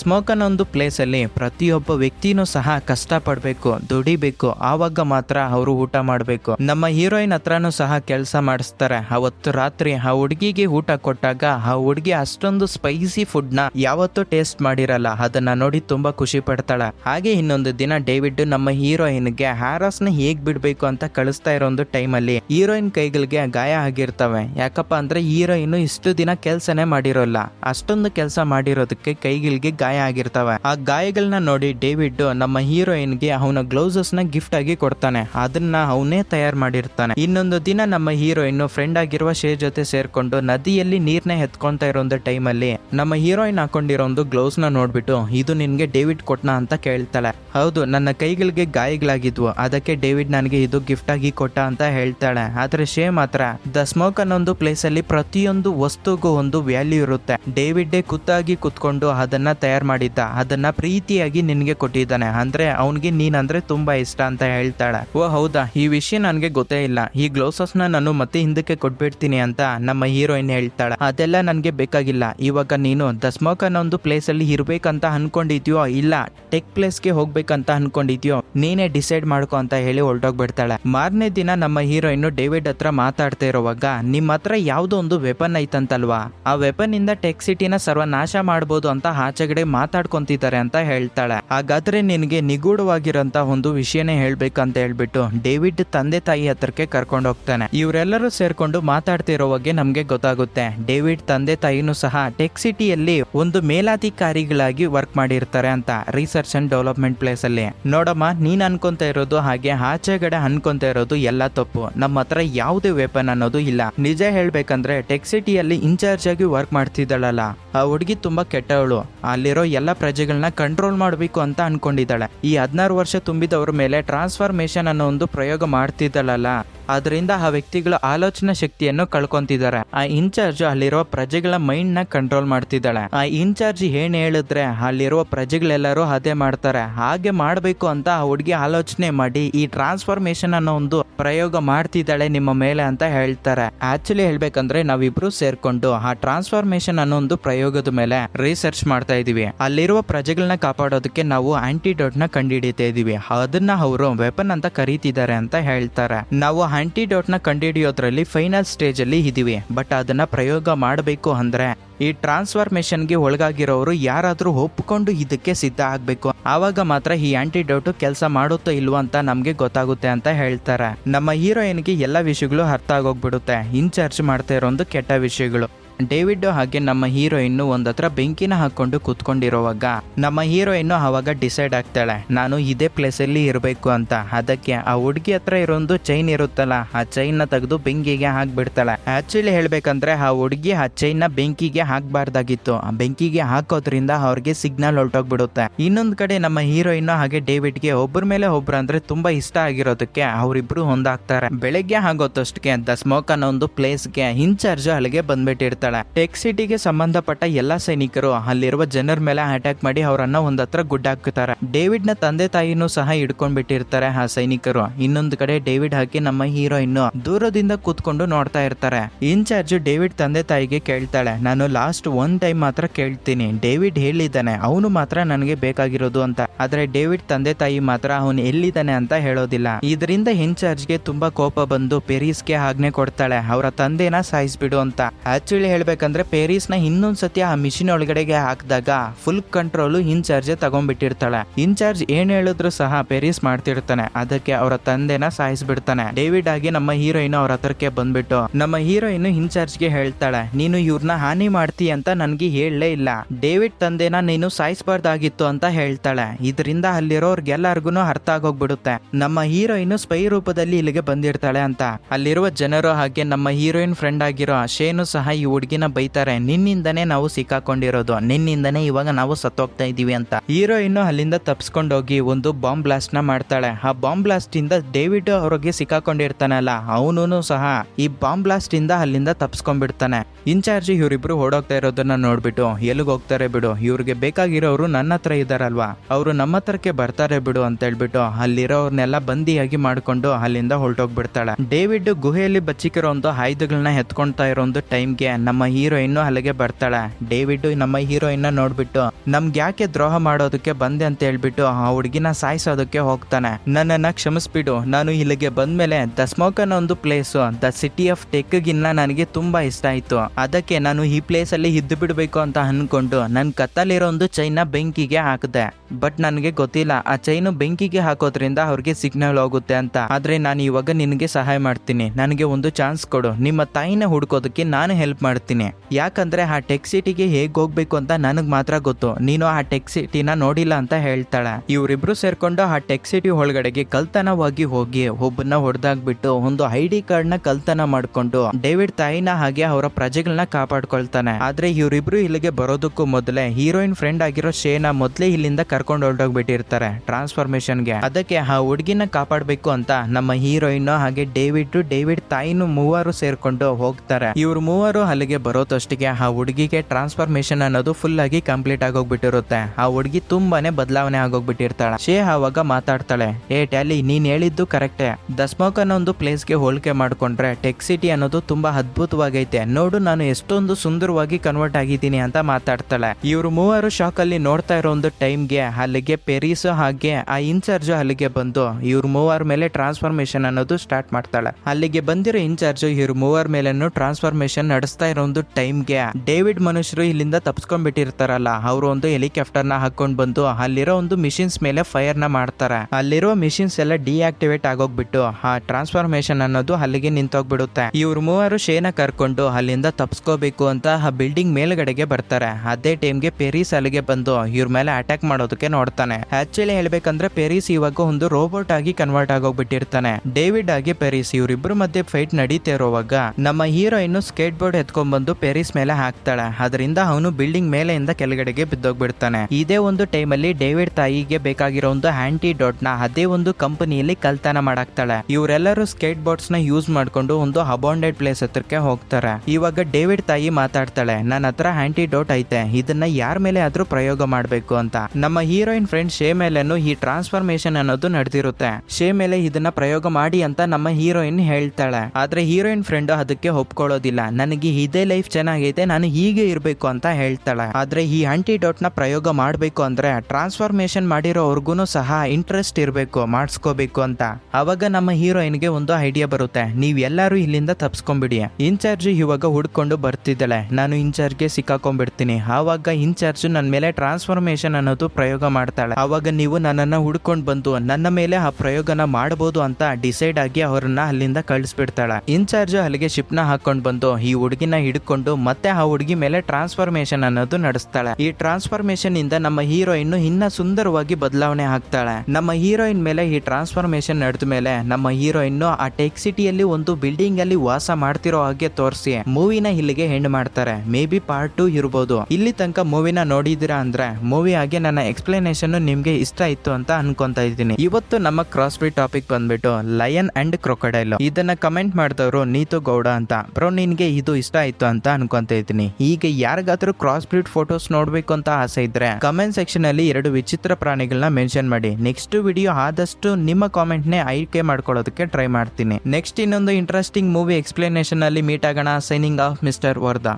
ಸ್ಮೋಕ್ ಅನ್ನೋ ಒಂದು ಪ್ಲೇಸ್ ಅಲ್ಲಿ ಪ್ರತಿಯೊಬ್ಬ ವ್ಯಕ್ತಿನೂ ಸಹ ಕಷ್ಟ ಪಡ್ಬೇಕು, ದುಡಿಬೇಕು, ಆವಾಗ ಮಾತ್ರ ಅವರು ಊಟ ಮಾಡಬೇಕು. ನಮ್ಮ ಹೀರೋಯಿನ್ ಹತ್ರನೂ ಸಹ ಕೆಲಸ ಮಾಡಿಸ್ತಾರೆ. ಅವತ್ತು ರಾತ್ರಿ ಆ ಹುಡುಗಿಗೆ ಊಟ ಕೊಟ್ಟಾಗ ಆ ಹುಡುಗಿ ಅಷ್ಟೊಂದು ಸ್ಪೈಸಿ ಫುಡ್ನ ಯಾವತ್ತೂ ಟೇಸ್ಟ್ ಮಾಡಿರಲ್ಲ. ಅದನ್ನ ನೋಡಿ ತುಂಬಾ ಖುಷಿ ಪಡ್ತಾಳೆ. ಹಾಗೆ ಇನ್ನೊಂದು ದಿನ ಡೇವಿಡ್ ನಮ್ಮ ಹೀರೋಯಿನ್ಗೆ ಹ್ಯಾರಸ್ನ ಹೇಗ್ ಬಿಡ್ಬೇಕು ಅಂತ ಕಳಿಸ್ತಾ ಇರೋ ಒಂದು ಟೈಮ್ ಅಲ್ಲಿ ಹೀರೋಯಿನ್ ಕೈಗಳಿಗೆ ಗಾಯ ಆಗಿರ್ತವೆ. ಯಾಕಪ್ಪ ಅಂದ್ರೆ ಹೀರೋಯಿನ್ ಇಷ್ಟು ದಿನ ಕೆಲ್ಸನೇ ಮಾಡಿರೋಲ್ಲ. ಅಷ್ಟೊಂದು ಕೆಲಸ ಮಾಡಿರೋದಕ್ಕೆ ಕೈಗಳಿಗೆ ಗಾಯ ಆಗಿರ್ತವೆ. ಆ ಗಾಯಗಳನ್ನ ನೋಡಿ ಡೇವಿಡ್ ನಮ್ಮ ಹೀರೋಯಿನ್ಗೆ ಅವನ ಗ್ಲೌಸಸ್ನ ಗಿಫ್ಟ್ ಆಗಿ ಕೊಡ್ತಾನೆ. ಇರ್ತಾನೆ ಅದನ್ನ ಅವನೇ ತಯಾರು ಮಾಡಿರ್ತಾನೆ. ಇನ್ನೊಂದು ದಿನ ನಮ್ಮ ಹೀರೋಯಿನ್ ಫ್ರೆಂಡ್ ಆಗಿರುವ ಶೇ ಜೊತೆ ಸೇರ್ಕೊಂಡು ನದಿಯಲ್ಲಿ ನೀರ್ನ ಎತ್ಕೊಂತ ಇರೋ ಒಂದು ಅಲ್ಲಿ ನಮ್ಮ ಹೀರೋಯಿನ್ ಹಾಕೊಂಡಿರೋ ಒಂದು ಗ್ಲೌಸ್ನ ನೋಡ್ಬಿಟ್ಟು, ಇದು ನಿನ್ಗೆ ಡೇವಿಡ್ ಕೊಟ್ನ ಅಂತ ಕೇಳ್ತಾಳೆ. ಹೌದು, ನನ್ನ ಕೈಗಳಿಗೆ ಗಾಯಗಳಾಗಿದ್ವು. ಅದಕ್ಕೆ ಡೇವಿಡ್ ನನಗೆ ಇದು ಗಿಫ್ಟ್ ಆಗಿ ಕೊಟ್ಟ ಅಂತ ಹೇಳ್ತಾಳೆ. ಆದ್ರೆ ಶೇ ಮಾತ್ರ, ದ ಸ್ಮೋಕ್ ಅನ್ನೊಂದು ಪ್ಲೇಸ್ ಅಲ್ಲಿ ಪ್ರತಿಯೊಂದು ವಸ್ತುಗೂ ಒಂದು ವ್ಯಾಲ್ಯೂ ಇರುತ್ತೆ. ಡೇವಿಡ್ ಕುತ್ತಾಗಿ ಕುತ್ಕೊಂಡು ಅದನ್ನ ತಯಾರು ಮಾಡಿದ್ದ. ಅದನ್ನ ಪ್ರೀತಿಯಾಗಿ ನಿನ್ಗೆ ಕೊಟ್ಟಿದ್ದಾನೆ. ಅಂದ್ರೆ ಅವನಿಗೆ ನೀನಂದ್ರೆ ತುಂಬಾ ಇಷ್ಟ ಅಂತ ಹೇಳ್ತಾಳೆ. ಓ, ಹೌದಾ? ಈ ವಿಷಯ ನನಗೆ ಗೊತ್ತೇ ಇಲ್ಲ. ಈ ಗ್ಲೌಸಸ್ನ ನಾನು ಮತ್ತೆ ಹಿಂದಕ್ಕೆ ಕೊಟ್ಬಿಡ್ತೀನಿ ಅಂತ ನಮ್ಮ ಹೀರೋಯಿನ್ ಹೇಳ್ತಾಳೆ. ಅದೆಲ್ಲ ನನಗೆ ಬೇಕಾಗಿಲ್ಲ. ಇವಾಗ ನೀನು ದಸ್ಮಾಕ್ ಸ್ಮೋಕ್ ಅನ್ನೋ ಒಂದು ಪ್ಲೇಸ್ ಅಲ್ಲಿ ಇರ್ಬೇಕಂತ ಅನ್ಕೊಂಡಿದ್ಯೋ ಇಲ್ಲ, ಟೆಕ್ ಪ್ಲೇಸ್ಗೆ ಹೋಗ್ಬೇಕಂತ ಅನ್ಕೊಂಡಿದ್ಯೋ, ನೀನೇ ಡಿಸೈಡ್ ಮಾಡ್ಕೊ ಅಂತ ಹೇಳಿ ಹೊರಟೋಗ್ಬಿಡ್ತಾಳೆ. ಮಾರನೇ ದಿನ ನಮ್ಮ ಹೀರೋಯಿನ್ ಡೇವಿಡ್ ಹತ್ರ ಮಾತಾಡ್ತಾ ಇರುವಾಗ ನಿಮ್ಮ ಹತ್ರ ಯಾವ್ದೋ ಒಂದು ವೆಪನ್ ಐತಂತಲ್ವಾ? ಆ ವೆಪನ್ ಇಂದ ಟೆಕ್ ಸಿಟಿನ ಸರ್ವನಾಶ ಮಾಡಬಹುದು ಅಂತ ಆಚೆಗಡೆ ಮಾತಾಡ್ಕೊಂತಿದ್ದಾರೆ ಅಂತ ಹೇಳ್ತಾಳೆ. ಹಾಗಾದ್ರೆ ನಿನಗೆ ನಿಗೂಢವಾಗಿರೋಂತ ಒಂದು ವಿಷಯನೇ ಹೇಳ್ಬೇಕಂತ ಹೇಳ್ಬಿಟ್ಟು ಡೇವಿಡ್ ತಂದೆ ತಾಯಿ ಹತ್ರಕ್ಕೆ ಕರ್ಕೊಂಡು ಹೋಗ್ತಾನೆ. ಇವರೆಲ್ಲರೂ ಸೇರ್ಕೊಂಡು ಮಾತಾಡ್ತಿರೋವಾಗೆ ನಮ್ಗೆ ಗೊತ್ತಾಗುತ್ತೆ. ಡೇವಿಡ್ ತಂದೆ ತಾಯಿನೂ ಸಹ ಟೆಕ್ ಸಿಟಿಯಲ್ಲಿ ಒಂದು ಮೇಲಾಧಿಕಾರಿಗಳಾಗಿ ವರ್ಕ್ ಮಾಡಿರ್ತಾರೆ ಅಂತ ರಿಸರ್ಚ್ ಅಂಡ್ ಡೆವಲಪ್ಮೆಂಟ್ ಪ್ಲೇಸ್ ಅಲ್ಲಿ. ನೋಡಮ್ಮ, ನೀನ್ ಅನ್ಕೊಂತ ಇರೋದು ಹಾಗೆ ಆಚೆಗಡೆ ಅನ್ಕೊಂತ ಇರೋದು ಎಲ್ಲಾ ತಪ್ಪು. ನಮ್ಮ ಹತ್ರ ಯಾವುದೇ ವೆಪನ್ ಅನ್ನೋದು ಇಲ್ಲ. ನಿಜ ಹೇಳ್ಬೇಕಂದ್ರೆ ಟೆಕ್ ಸಿಟಿಯಲ್ಲಿ ಇನ್ಚಾರ್ಜ್ ಆಗಿ ವರ್ಕ್ ಮಾಡ್ತಿದ್ದಾಳಲ್ಲ. ಆ ಹುಡುಗಿ ತುಂಬಾ ಕೆಟ್ಟವಳು. ಅಲ್ಲಿರೋ ಎಲ್ಲ ಪ್ರಜೆಗಳನ್ನ ಕಂಟ್ರೋಲ್ ಮಾಡಬೇಕು ಅಂತ ಅನ್ಕೊಂಡಿದ್ದಾಳೆ. ಈ ಹದಿನಾರು ವರ್ಷ ತುಂಬಿದವರ ಮೇಲೆ ಟ್ರಾನ್ಸ್ಫಾರ್ಮೇಶನ್ ಅನ್ನೋ ಒಂದು ಪ್ರಯೋಗ ಮಾಡ್ತಿದ್ದಾಳಲ್ಲ? ಅದರಿಂದ ಆ ವ್ಯಕ್ತಿಗಳ ಆಲೋಚನಾ ಶಕ್ತಿಯನ್ನು ಕಳ್ಕೊಂತಿದ್ದಾರೆ. ಆ ಇನ್ಚಾರ್ಜ್ ಅಲ್ಲಿರುವ ಪ್ರಜೆಗಳ ಮೈಂಡ್ನ ಕಂಟ್ರೋಲ್ ಮಾಡ್ತಿದ್ದಾಳೆ. ಆ ಇನ್ಚಾರ್ಜ್ ಏನ್ ಹೇಳಿದ್ರೆ ಅಲ್ಲಿರುವ ಪ್ರಜೆಗಳೆಲ್ಲರೂ ಅದೇ ಮಾಡ್ತಾರೆ. ಹಾಗೆ ಮಾಡಬೇಕು ಅಂತ ಆ ಹುಡುಗಿ ಆಲೋಚನೆ ಮಾಡಿ, ಈ ಟ್ರಾನ್ಸ್ಫಾರ್ಮೇಶನ್ ಅನ್ನೋ ಒಂದು ಪ್ರಯೋಗ ಮಾಡ್ತಿದ್ದಾಳೆ ನಿಮ್ಮ ಮೇಲೆ ಅಂತ ಹೇಳ್ತಾರೆ. ಆಕ್ಚುಲಿ ಹೇಳ್ಬೇಕಂದ್ರೆ ನಾವಿಬ್ರು ಸೇರ್ಕೊಂಡು ಆ ಟ್ರಾನ್ಸ್ಫಾರ್ಮೇಶನ್ ಅನ್ನೋ ಒಂದು ಪ್ರಯೋಗದ ಮೇಲೆ ರಿಸರ್ಚ್ ಮಾಡ್ತಾ ಇದೀವಿ. ಅಲ್ಲಿರುವ ಪ್ರಜೆಗಳನ್ನ ಕಾಪಾಡೋದಕ್ಕೆ ನಾವು ಆಂಟಿಡೋಟ್ನ ಕಂಡುಹಿಡಿತಾ ಇದೀವಿ. ಅದನ್ನ ಅವರು ವೆಪನ್ ಅಂತ ಕರೀತಿದ್ದಾರೆ ಅಂತ ಹೇಳ್ತಾರೆ. ನಾವು ಆಂಟಿಡೋಟ್ನ ಕಂಡುಹಿಡಿಯೋದ್ರಲ್ಲಿ ಫೈನಲ್ ಸ್ಟೇಜಲ್ಲಿ ಇದ್ದೀವಿ. ಬಟ್ ಅದನ್ನು ಪ್ರಯೋಗ ಮಾಡಬೇಕು ಅಂದರೆ ಈ ಟ್ರಾನ್ಸ್ಫಾರ್ಮೇಶನ್ಗೆ ಒಳಗಾಗಿರೋರು ಯಾರಾದರೂ ಒಪ್ಕೊಂಡು ಇದಕ್ಕೆ ಸಿದ್ಧ ಆಗಬೇಕು. ಆವಾಗ ಮಾತ್ರ ಈ ಆಂಟಿಡೋಟ್ ಕೆಲಸ ಮಾಡುತ್ತೋ ಇಲ್ವೋ ಅಂತ ನಮಗೆ ಗೊತ್ತಾಗುತ್ತೆ ಅಂತ ಹೇಳ್ತಾರೆ. ನಮ್ಮ ಹೀರೋಯಿನ್ಗೆ ಎಲ್ಲ ವಿಷಯಗಳು ಅರ್ಥ ಆಗೋಗ್ಬಿಡುತ್ತೆ. ಇನ್ಚಾರ್ಜ್ ಮಾಡ್ತಾ ಇರೋದು ಕೆಟ್ಟ ವಿಷಯಗಳು. ಡೇವಿಡ್ ಹಾಗೆ ನಮ್ಮ ಹೀರೋಯಿನ್ ಒಂದತ್ರ ಬೆಂಕಿನ ಹಾಕೊಂಡು ಕೂತ್ಕೊಂಡಿರೋವಾಗ, ನಮ್ಮ ಹೀರೋಯಿನ್ ಅವಾಗ ಡಿಸೈಡ್ ಆಗ್ತಾಳೆ, ನಾನು ಇದೇ ಪ್ಲೇಸ್ ಅಲ್ಲಿ ಇರಬೇಕು ಅಂತ. ಅದಕ್ಕೆ ಆ ಹುಡುಗಿ ಹತ್ರ ಇರೋದು ಚೈನ್ ಇರುತ್ತಲ್ಲ, ಆ ಚೈನ್ನ ತೆಗೆದು ಬೆಂಕಿಗೆ ಹಾಕ್ಬಿಡ್ತಾಳೆ. ಆಕ್ಚುಲಿ ಹೇಳ್ಬೇಕಂದ್ರೆ ಆ ಹುಡುಗಿ ಆ ಚೈನ್ನ ಬೆಂಕಿಗೆ ಹಾಕ್ಬಾರ್ದಾಗಿತ್ತು. ಆ ಬೆಂಕಿಗೆ ಹಾಕೋದ್ರಿಂದ ಅವ್ರಿಗೆ ಸಿಗ್ನಲ್ ಹೊರಟೋಗ್ಬಿಡುತ್ತೆ. ಇನ್ನೊಂದ್ ಕಡೆ ನಮ್ಮ ಹೀರೋಯಿನ್ ಹಾಗೆ ಡೇವಿಡ್ಗೆ ಒಬ್ಬರ ಮೇಲೆ ಒಬ್ರು ಅಂದ್ರೆ ತುಂಬಾ ಇಷ್ಟ ಆಗಿರೋದಕ್ಕೆ ಅವರಿಬ್ರು ಹೊಂದಾಗ್ತಾರೆ. ಬೆಳಗ್ಗೆ ಆಗೋತಷ್ಟಕ್ಕೆ ದ ಸ್ಮೋಕ್ ಅನ್ನೋ ಒಂದು ಪ್ಲೇಸ್ಗೆ ಇನ್ಚಾರ್ಜ್ ಅಲ್ಲಿಗೆ ಬಂದ್ಬಿಟ್ಟಿರ್ತಾಳೆ. ಟೆಕ್ ಸಿಟಿಗೆ ಸಂಬಂಧಪಟ್ಟ ಎಲ್ಲಾ ಸೈನಿಕರು ಅಲ್ಲಿರುವ ಜನರ ಮೇಲೆ ಅಟ್ಯಾಕ್ ಮಾಡಿ ಅವರನ್ನ ಒಂದತ್ರ ಗುಡ್ಡಾಕ್ತಾರೆ. ಡೇವಿಡ್ನ ತಂದೆ ತಾಯಿನೂ ಸಹ ಹಿಡ್ಕೊಂಡ್ಬಿಟ್ಟಿರ್ತಾರೆ ಆ ಸೈನಿಕರು. ಇನ್ನೊಂದು ಕಡೆ ಡೇವಿಡ್ ಹಾಕಿ ನಮ್ಮ ಹೀರೋಯಿನ್ ದೂರದಿಂದ ಕೂತ್ಕೊಂಡು ನೋಡ್ತಾ ಇರ್ತಾರೆ. ಇನ್ಚಾರ್ಜ್ ಡೇವಿಡ್ ತಂದೆ ತಾಯಿಗೆ ಕೇಳ್ತಾಳೆ, ನಾನು ಲಾಸ್ಟ್ ಒಂದ್ ಟೈಮ್ ಮಾತ್ರ ಕೇಳ್ತೀನಿ. ಡೇವಿಡ್ ಹೇಳಿದ್ದಾನೆ, ಅವನು ಮಾತ್ರ ನನಗೆ ಬೇಕಾಗಿರೋದು ಅಂತ. ಆದ್ರೆ ಡೇವಿಡ್ ತಂದೆ ತಾಯಿ ಮಾತ್ರ ಅವನು ಎಲ್ಲಿದ್ದಾನೆ ಅಂತ ಹೇಳೋದಿಲ್ಲ. ಇದರಿಂದ ಇನ್ಚಾರ್ಜ್ಗೆ ತುಂಬಾ ಕೋಪ ಬಂದು ಪೆರೀಸ್ಗೆ ಆಜ್ಞೆ ಕೊಡ್ತಾಳೆ, ಅವರ ತಂದೆನ ಸಾಯಿಸ್ಬಿಡು ಅಂತ. ಆಕ್ಚುಲಿ ಹೇಳ್ಬೇಕಂದ್ರೆ ಪೇರಿಸ್ನ ನ ಇನ್ನೊಂದ್ಸತಿ ಆ ಮಿಷಿನ್ ಒಳಗಡೆಗೆ ಹಾಕಿದಾಗ ಫುಲ್ ಕಂಟ್ರೋಲ್ ಇನ್ಚಾರ್ಜ್ ತಗೊಂಡ್ಬಿಟ್ಟಿರ್ತಾಳೆ. ಇನ್ಚಾರ್ಜ್ ಏನ್ ಹೇಳಿದ್ರು ಸಹ ಪೇರಿಸ್ ಮಾಡ್ತಿರ್ತಾನೆ. ಅದಕ್ಕೆ ಅವರ ತಂದೆನ ಸಾಯಿಸ್ಬಿಡ್ತಾನೆ. ಡೇವಿಡ್ ಆಗಿ ನಮ್ಮ ಹೀರೋಯಿನ್ ಅವ್ರ ಹತ್ರಕ್ಕೆ ಬಂದ್ಬಿಟ್ಟು, ನಮ್ಮ ಹೀರೋಯಿನ್ ಇನ್ಚಾರ್ಜ್ಗೆ ಹೇಳ್ತಾಳೆ, ನೀನು ಇವ್ರನ್ನ ಹಾನಿ ಮಾಡ್ತಿ ಅಂತ ನನ್ಗೆ ಹೇಳಲೇ ಇಲ್ಲ. ಡೇವಿಡ್ ತಂದೆನ ನೀನು ಸಾಯಿಸಬಾರ್ದಾಗಿತ್ತು ಅಂತ ಹೇಳ್ತಾಳೆ. ಇದರಿಂದ ಅಲ್ಲಿರೋರ್ಗೆಲ್ಲರಿಗೂ ಅರ್ಥ ಆಗೋಗ್ಬಿಡುತ್ತೆ. ನಮ್ಮ ಹೀರೋಯಿನ್ ಸ್ಪೈ ರೂಪದಲ್ಲಿ ಇಲ್ಲಿಗೆ ಬಂದಿರ್ತಾಳೆ ಅಂತ. ಅಲ್ಲಿರುವ ಜನರು ಹಾಗೆ ನಮ್ಮ ಹೀರೋಯಿನ್ ಫ್ರೆಂಡ್ ಆಗಿರೋ ಶೇನು ಸಹ ಈ ಹುಡುಗಿನ ಬೈತಾರೆ, ನಿನ್ನಿಂದನೇ ನಾವು ಸಿಕ್ಕಾಕೊಂಡಿರೋದು, ನಿನ್ನಿಂದನೇ ಇವಾಗ ನಾವು ಸತ್ತೋಗ್ತಾ ಇದೀವಿ ಅಂತ. ಹೀರೋಯಿನ್ ಅಲ್ಲಿಂದ ತಪ್ಸ್ಕೊಂಡೋಗಿ ಒಂದು ಬಾಂಬ್ ಬ್ಲಾಸ್ಟ್ನ ಮಾಡ್ತಾಳೆ. ಆ ಬಾಂಬ್ ಬ್ಲಾಸ್ಟ್ ಇಂದ ಡೇವಿಡ್ ಅವ್ರಿಗೆ ಸಿಕ್ಕಾಕೊಂಡಿರ್ತಾನಲ್ಲ ಅವನು ಸಹ ಈ ಬಾಂಬ್ ಬ್ಲಾಸ್ಟ್ ಇಂದ ಅಲ್ಲಿಂದ ತಪ್ಸ್ಕೊಂಡ್ಬಿಡ್ತಾನೆ. ಇನ್ಚಾರ್ಜ್ ಇವರಿಬ್ರು ಓಡೋಗ್ತಾ ಇರೋದನ್ನ ನೋಡ್ಬಿಟ್ಟು, ಎಲ್ಲಿಗೆ ಹೋಗ್ತಾರೆ ಬಿಡು, ಇವ್ರಿಗೆ ಬೇಕಾಗಿರೋರು ನನ್ನ ಹತ್ರ ಇದಾರಲ್ವಾ? ಅವರು ನಮ್ಮ ಹತ್ರಕ್ಕೆ ಬರ್ತಾರೆ ಬಿಡು ಅಂತ ಹೇಳ್ಬಿಟ್ಟು ಅಲ್ಲಿರೋರ್ನೆಲ್ಲ ಬಂದಿಯಾಗಿ ಮಾಡ್ಕೊಂಡು ಅಲ್ಲಿಂದ ಹೊರಟೋಗ್ಬಿಡ್ತಾಳೆ. ಡೇವಿಡ್ ಗುಹೆಯಲ್ಲಿ ಬಚ್ಚಿಕಿರೋ ಒಂದು ಆಯುಧಗಳನ್ನ ಎತ್ಕೊಂತ ಇರೋ ಒಂದು ಟೈಮ್ಗೆ ನಮ್ಮ ಹೀರೋಯಿನ್ ಅಲ್ಲಿಗೆ ಬರ್ತಾಳೆ. ಡೇವಿಡ್ ನಮ್ಮ ಹೀರೋಯಿನ್ ನೋಡ್ಬಿಟ್ಟು, ನಮ್ಗೆ ಯಾಕೆ ದ್ರೋಹ ಮಾಡೋದಕ್ಕೆ ಬಂದೆ ಅಂತ ಹೇಳ್ಬಿಟ್ಟು ಆ ಹುಡುಗಿನ ಸಾಯಿಸೋದಕ್ಕೆ ಹೋಗ್ತಾನೆ. ನನ್ನನ್ನ ಕ್ಷಮಿಸ್ಬಿಡು, ನಾನು ಇಲ್ಲಿಗೆ ಬಂದ್ಮೇಲೆ ದ ಸ್ಮೋಕ್ ಅನ್ನೋ ಒಂದು place, the city of tech ಗಿನ್ನ ನನಗೆ ತುಂಬಾ ಇಷ್ಟ ಆಯ್ತು. ಅದಕ್ಕೆ ನಾನು ಈ ಪ್ಲೇಸ್ ಅಲ್ಲಿ ಇದ್ದು ಬಿಡ್ಬೇಕು ಅಂತ ಅನ್ಕೊಂಡು ನನ್ ಕತ್ತಲ್ಲಿರೋ ಒಂದು ಚೈನ ಬೆಂಕಿಗೆ ಹಾಕಿದೆ. ಬಟ್ ನನಗೆ ಗೊತ್ತಿಲ್ಲ, ಆ ಚೈನು ಬೆಂಕಿಗೆ ಹಾಕೋದ್ರಿಂದ ಅವ್ರಿಗೆ ಸಿಗ್ನಲ್ ಹೋಗುತ್ತೆ ಅಂತ. ಆದ್ರೆ ನಾನು ಇವಾಗ ನಿನಗೆ ಸಹಾಯ ಮಾಡ್ತೀನಿ. ನನಗೆ ಒಂದು ಚಾನ್ಸ್ ಕೊಡು. ನಿಮ್ಮ ತಾಯಿನ ಹುಡ್ಕೋದಕ್ಕೆ ನಾನು ಹೆಲ್ಪ್ ಮಾಡ್ತೀನಿ. ಬರ್ತೀನಿ ಯಾಕಂದ್ರೆ ಆ ಟೆಕ್ ಸಿಟಿಗೆ ಹೇಗ್ ಹೋಗ್ಬೇಕು ಅಂತ ನನಗ್ ಮಾತ್ರ ಗೊತ್ತು. ನೀನು ಆ ಟೆಕ್ ಸಿಟಿನ ನೋಡಿಲ್ಲ ಅಂತ ಹೇಳ್ತಾಳೆ. ಇವರಿಬ್ರು ಸೇರ್ಕೊಂಡು ಆ ಟೆಕ್ ಸಿಟಿ ಒಳಗಡೆಗೆ ಕಲ್ತನವಾಗಿ ಹೋಗಿ ಒಬ್ಬನ ಹೊಡೆದಾಗ್ಬಿಟ್ಟು ಒಂದು ಐ ಡಿ ಕಾರ್ಡ್ನ ಕಲ್ತನ ಮಾಡ್ಕೊಂಡು ಡೇವಿಡ್ ತಾಯಿನ ಹಾಗೆ ಅವರ ಪ್ರಜೆಗಳನ್ನ ಕಾಪಾಡ್ಕೊಳ್ತಾನೆ. ಆದ್ರೆ ಇವರಿಬ್ರು ಇಲ್ಲಿಗೆ ಬರೋದಕ್ಕೂ ಮೊದಲೇ ಹೀರೋಯಿನ್ ಫ್ರೆಂಡ್ ಆಗಿರೋ ಶೇನ ಮೊದ್ಲೇ ಇಲ್ಲಿಂದ ಕರ್ಕೊಂಡು ಹೊರಟೋಗ್ಬಿಟ್ಟಿರ್ತಾರೆ ಟ್ರಾನ್ಸ್ಫಾರ್ಮೇಶನ್ಗೆ ಅದಕ್ಕೆ ಆ ಹುಡುಗಿನ ಕಾಪಾಡಬೇಕು ಅಂತ ನಮ್ಮ ಹೀರೋಯಿನ್ ಹಾಗೆ ಡೇವಿಡ್ ಡೇವಿಡ್ ತಾಯಿನೂ ಮೂವರು ಸೇರ್ಕೊಂಡು ಹೋಗ್ತಾರೆ. ಇವ್ರು ಮೂವರು ಅಲ್ಲಿಗೆ ಬರೋತಷ್ಟಿಗೆ ಆ ಹುಡುಗಿಗೆ ಟ್ರಾನ್ಸ್ಫಾರ್ಮೇಶನ್ ಅನ್ನೋದು ಫುಲ್ ಆಗಿ ಕಂಪ್ಲೀಟ್ ಆಗೋಗ್ಬಿಟ್ಟಿರುತ್ತೆ. ಆ ಹುಡುಗಿ ತುಂಬಾನೇ ಬದಲಾವಣೆ ಆಗೋಗ್ಬಿಟ್ಟಿರ್ತಾಳೆ. ಶೇ ಆವಾಗ ಮಾತಾಡ್ತಾಳೆ, ಏ ಟ್ಯಾಲಿ, ನೀನ್ ಹೇಳಿದ್ದು ಕರೆಕ್ಟೇ. ದಸ್ಮೋಕ್ ಅನ್ನೋ ಒಂದು ಪ್ಲೇಸ್ಗೆ ಹೋಲಿಕೆ ಮಾಡ್ಕೊಂಡ್ರೆ ಟೆಕ್ ಸಿಟಿ ಅನ್ನೋದು ತುಂಬಾ ಅದ್ಭುತವಾಗೈತೆ. ನೋಡು, ನಾನು ಎಷ್ಟೊಂದು ಸುಂದರವಾಗಿ ಕನ್ವರ್ಟ್ ಆಗಿದ್ದೀನಿ ಅಂತ ಮಾತಾಡ್ತಾಳೆ. ಇವರು ಮೂವರು ಶಾಕ್ ಅಲ್ಲಿ ನೋಡ್ತಾ ಇರೋ ಒಂದು ಟೈಮ್ಗೆ ಅಲ್ಲಿಗೆ ಪೆರೀಸ್ ಹಾಗೆ ಆ ಇನ್ಚಾರ್ಜ್ ಅಲ್ಲಿಗೆ ಬಂದು ಇವ್ರ ಮೂವರ್ ಮೇಲೆ ಟ್ರಾನ್ಸ್ಫಾರ್ಮೇಶನ್ ಅನ್ನೋದು ಸ್ಟಾರ್ಟ್ ಮಾಡ್ತಾಳೆ. ಅಲ್ಲಿಗೆ ಬಂದಿರೋ ಇನ್ಚಾರ್ಜ್ ಇವ್ರ ಮೂವರ್ ಮೇಲೆ ಟ್ರಾನ್ಸ್ಫಾರ್ಮೇಶನ್ ನಡೆಸ್ತಾ ಒಂದು ಟೈಮ್ಗೆ ಡೇವಿಡ್ ಮನುಷ್ಯರು ಇಲ್ಲಿಂದ ತಪ್ಸ್ಕೊಂಡ್ಬಿಟ್ಟಿರ್ತಾರಲ್ಲ, ಅವರು ಒಂದು ಹೆಲಿಕಾಪ್ಟರ್ನ ಹಾಕೊಂಡ್ ಬಂದು ಅಲ್ಲಿರೋ ಒಂದು ಮಿಷಿನ್ಸ್ ಮೇಲೆ ಫೈರ್ನ ಮಾಡ್ತಾರೆ. ಅಲ್ಲಿರೋ ಮಿಷಿನ್ಸ್ ಎಲ್ಲ ಡಿಆಕ್ಟಿವೇಟ್ ಆಗೋಗ್ಬಿಟ್ಟು, ಆ ಟ್ರಾನ್ಸ್ಫಾರ್ಮೇಶನ್ ಅನ್ನೋದು ಅಲ್ಲಿಗೆ ನಿಂತೋಗ್ಬಿಡುತ್ತೆ. ಇವ್ರು ಮೂವರು ಶೇನ ಕರ್ಕೊಂಡು ಅಲ್ಲಿಂದ ತಪ್ಸ್ಕೋಬೇಕು ಅಂತ ಆ ಬಿಲ್ಡಿಂಗ್ ಮೇಲ್ಗಡೆಗೆ ಬರ್ತಾರೆ. ಅದೇ ಟೈಮ್ಗೆ ಪೆರೀಸ್ ಅಲ್ಲಿಗೆ ಬಂದು ಇವ್ರ ಮೇಲೆ ಅಟ್ಯಾಕ್ ಮಾಡೋದಕ್ಕೆ ನೋಡ್ತಾನೆ. ಆಕ್ಚುಲಿ ಹೇಳ್ಬೇಕಂದ್ರೆ ಪೆರೀಸ್ ಇವಾಗ ಒಂದು ರೋಬೋಟ್ ಆಗಿ ಕನ್ವರ್ಟ್ ಆಗೋಗ್ಬಿಟ್ಟಿರ್ತಾನೆ. ಡೇವಿಡ್ ಆಗಿ ಪೆರೀಸ್ ಇವ್ರಿಬ್ರು ಮಧ್ಯೆ ಫೈಟ್ ನಡೀತಾ ಇರೋವಾಗ ನಮ್ಮ ಹೀರೋಯಿನ್ ಸ್ಕೇಟ್ ಬೋರ್ಡ್ ಎತ್ಕೊಂಡ್ಬಂದು ಪೆರಿಸ್ ಮೇಲೆ ಹಾಕ್ತಾಳೆ. ಅದರಿಂದ ಅವನು ಬಿಲ್ಡಿಂಗ್ ಮೇಲೆಯಿಂದ ಕೆಳಗಡೆಗೆ ಬಿದ್ದೋಗ್ಬಿಡ್ತಾನೆ. ಇದೇ ಒಂದು ಟೈಮಲ್ಲಿ ಡೇವಿಡ್ ತಾಯಿಗೆ ಬೇಕಾಗಿರೋ ಒಂದು ಆಂಟಿ ಡಾಟ್ನ ಅದೇ ಒಂದು ಕಂಪನಿಯಲ್ಲಿ ಕಲ್ತಾನ ಮಾಡಾಕ್ತಾಳೆ. ಇವರೆಲ್ಲರೂ ಸ್ಕೇಟ್ ಬೋರ್ಡ್ಸ್ನ ಯೂಸ್ ಮಾಡ್ಕೊಂಡು ಒಂದು ಅಬೌಂಡೆಡ್ ಪ್ಲೇಸ್ ಹತ್ರಕ್ಕೆ ಹೋಗ್ತಾರೆ. ಇವಾಗ ಡೇವಿಡ್ ತಾಯಿ ಮಾತಾಡ್ತಾಳೆ, ನನ್ನ ಹತ್ರ ಆಂಟಿ ಡಾಟ್ ಐತೆ, ಇದನ್ನ ಯಾರ ಮೇಲೆ ಆದ್ರೂ ಪ್ರಯೋಗ ಮಾಡಬೇಕು ಅಂತ. ನಮ್ಮ ಹೀರೋಯಿನ್ ಫ್ರೆಂಡ್ ಶೇ ಮೇಲೆನು ಈ ಟ್ರಾನ್ಸ್ಫಾರ್ಮೇಶನ್ ಅನ್ನೋದು ನಡೆದಿರುತ್ತೆ. ಶೇ ಮೇಲೆ ಇದನ್ನ ಪ್ರಯೋಗ ಮಾಡಿ ಅಂತ ನಮ್ಮ ಹೀರೋಯಿನ್ ಹೇಳ್ತಾಳೆ. ಆದ್ರೆ ಹೀರೋಯಿನ್ ಫ್ರೆಂಡ್ ಅದಕ್ಕೆ ಒಪ್ಕೊಳ್ಳೋದಿಲ್ಲ. ನನಗೆ ಇದೇ ಲೈಫ್ ಚೆನ್ನಾಗೈತೆ, ನಾನು ಹೀಗೆ ಇರಬೇಕು ಅಂತ ಹೇಳ್ತಾಳೆ. ಆದ್ರೆ ಈ ಆಂಟಿಡೋಟ್ನ ಪ್ರಯೋಗ ಮಾಡಬೇಕು ಅಂದ್ರೆ ಟ್ರಾನ್ಸ್ಫಾರ್ಮೇಶನ್ ಮಾಡಿರೋರ್ಗು ಸಹ ಇಂಟ್ರೆಸ್ಟ್ ಇರಬೇಕು, ಮಾಡಿಸ್ಕೋಬೇಕು ಅಂತ. ಅವಾಗ ನಮ್ಮ ಹೀರೋಯಿನ್ಗೆ ಒಂದು ಐಡಿಯಾ ಬರುತ್ತೆ. ನೀವ್ ಎಲ್ಲರೂ ಇಲ್ಲಿಂದ ತಪ್ಸ್ಕೊಂಡ್ಬಿಡಿ ಇನ್ಚಾರ್ಜ್ ಇವಾಗ ಹುಡ್ಕೊಂಡು ಬರ್ತಿದ್ದಾಳೆ. ನಾನು ಇನ್ಚಾರ್ಜ್ಗೆ ಸಿಕ್ಕಾಕೊಂಡ್ಬಿಡ್ತೀನಿ. ಆವಾಗ ಇನ್ಚಾರ್ಜ್ ನನ್ನ ಮೇಲೆ ಟ್ರಾನ್ಸ್ಫಾರ್ಮೇಶನ್ ಅನ್ನೋದು ಪ್ರಯೋಗ ಮಾಡ್ತಾಳೆ. ಅವಾಗ ನೀವು ನನ್ನನ್ನ ಹುಡ್ಕೊಂಡು ಬಂದು, ನನ್ನ ಮೇಲೆ ಆ ಪ್ರಯೋಗನ ಮಾಡಬಹುದು ಅಂತ ಡಿಸೈಡ್ ಆಗಿ ಅವರನ್ನ ಅಲ್ಲಿಂದ ಕಳಿಸ್ಬಿಡ್ತಾಳೆ. ಇನ್ಚಾರ್ಜ್ ಅಲ್ಲಿಗೆ ಶಿಪ್ನ ಹಾಕೊಂಡ್ ಬಂದು, ಈ ಹುಡುಗಿನ ಹಿಡ್ಕೊಂಡು ಮತ್ತೆ ಆ ಹುಡುಗಿ ಮೇಲೆ ಟ್ರಾನ್ಸ್ಫಾರ್ಮೇಶನ್ ಅನ್ನೋದು ನಡೆಸ್ತಾಳೆ. ಈ ಟ್ರಾನ್ಸ್ಫಾರ್ಮೇಶನ್ ಇಂದ ನಮ್ಮ ಹೀರೋಯಿನ್ ಇನ್ನ ಸುಂದರವಾಗಿ ಬದಲಾವಣೆ ಆಗ್ತಾಳೆ. ನಮ್ಮ ಹೀರೋಯಿನ್ ಮೇಲೆ ಈ ಟ್ರಾನ್ಸ್ಫಾರ್ಮೇಶನ್ ನಡೆದ ಮೇಲೆ ನಮ್ಮ ಹೀರೋಯಿನ್ ಆ ಟೆಕ್ ಸಿಟಿಯಲ್ಲಿ ಒಂದು ಬಿಲ್ಡಿಂಗ್ ಅಲ್ಲಿ ವಾಸ ಮಾಡ್ತಿರೋ ಹಾಗೆ ತೋರಿಸಿ ಮೂವಿನ ಇಲ್ಲಿಗೆ ಹೆಣ್ಣು ಮಾಡ್ತಾರೆ. ಮೇ ಬಿ ಪಾರ್ಟ್ ಟು ಇರ್ಬೋದು. ಇಲ್ಲಿ ತನಕ ಮೂವಿನ ನೋಡಿದಿರಾ ಅಂದ್ರೆ ಮೂವಿ ಹಾಗೆ ನನ್ನ ಎಕ್ಸ್ಪ್ಲನೇಷನ್ ನಿಮ್ಗೆ ಇಷ್ಟ ಇತ್ತು ಅಂತ ಅನ್ಕೊಂತಾ ಇದ್ದೀನಿ. ಇವತ್ತು ನಮ್ಮ ಕ್ರಾಸ್ ಬಿ ಟಾಪಿಕ್ ಬಂದ್ಬಿಟ್ಟು ಲಯನ್ ಅಂಡ್ ಕ್ರೊಕೊಡೈಲ್ ಇದನ್ನ ಕಮೆಂಟ್ ಮಾಡಿದವರು ನೀತು ಗೌಡ ಅಂತ. ಬ್ರೋ, ನಿನ್ಗೆ ಇದು ಇಷ್ಟ ಆಯ್ತು ಅಂತ ಅನ್ಕೊಂತ ಇದ್ದೀನಿ. ಈಗ ಯಾರಿಗಾದ್ರೂ ಕ್ರಾಸ್ ಬ್ರೀಡ್ ಫೋಟೋಸ್ ನೋಡ್ಬೇಕು ಅಂತ ಆಸೆ ಇದ್ರೆ ಕಮೆಂಟ್ ಸೆಕ್ಷನ್ ಅಲ್ಲಿ ಎರಡು ವಿಚಿತ್ರ ಪ್ರಾಣಿಗಳನ್ನ ಮೆನ್ಷನ್ ಮಾಡಿ. ನೆಕ್ಸ್ಟ್ ವಿಡಿಯೋ ಆದಷ್ಟು ನಿಮ್ಮ ಕಾಮೆಂಟ್ ನೇ ಆಯ್ಕೆ ಮಾಡ್ಕೊಳ್ಳೋದಕ್ಕೆ ಟ್ರೈ ಮಾಡ್ತೀನಿ. ನೆಕ್ಸ್ಟ್ ಇನ್ನೊಂದು ಇಂಟ್ರೆಸ್ಟಿಂಗ್ ಮೂವಿ ಎಕ್ಸ್ಪ್ಲನೇಷನ್ ಅಲ್ಲಿ ಮೀಟ್ ಆಗೋಣ. Signing off mister Vardha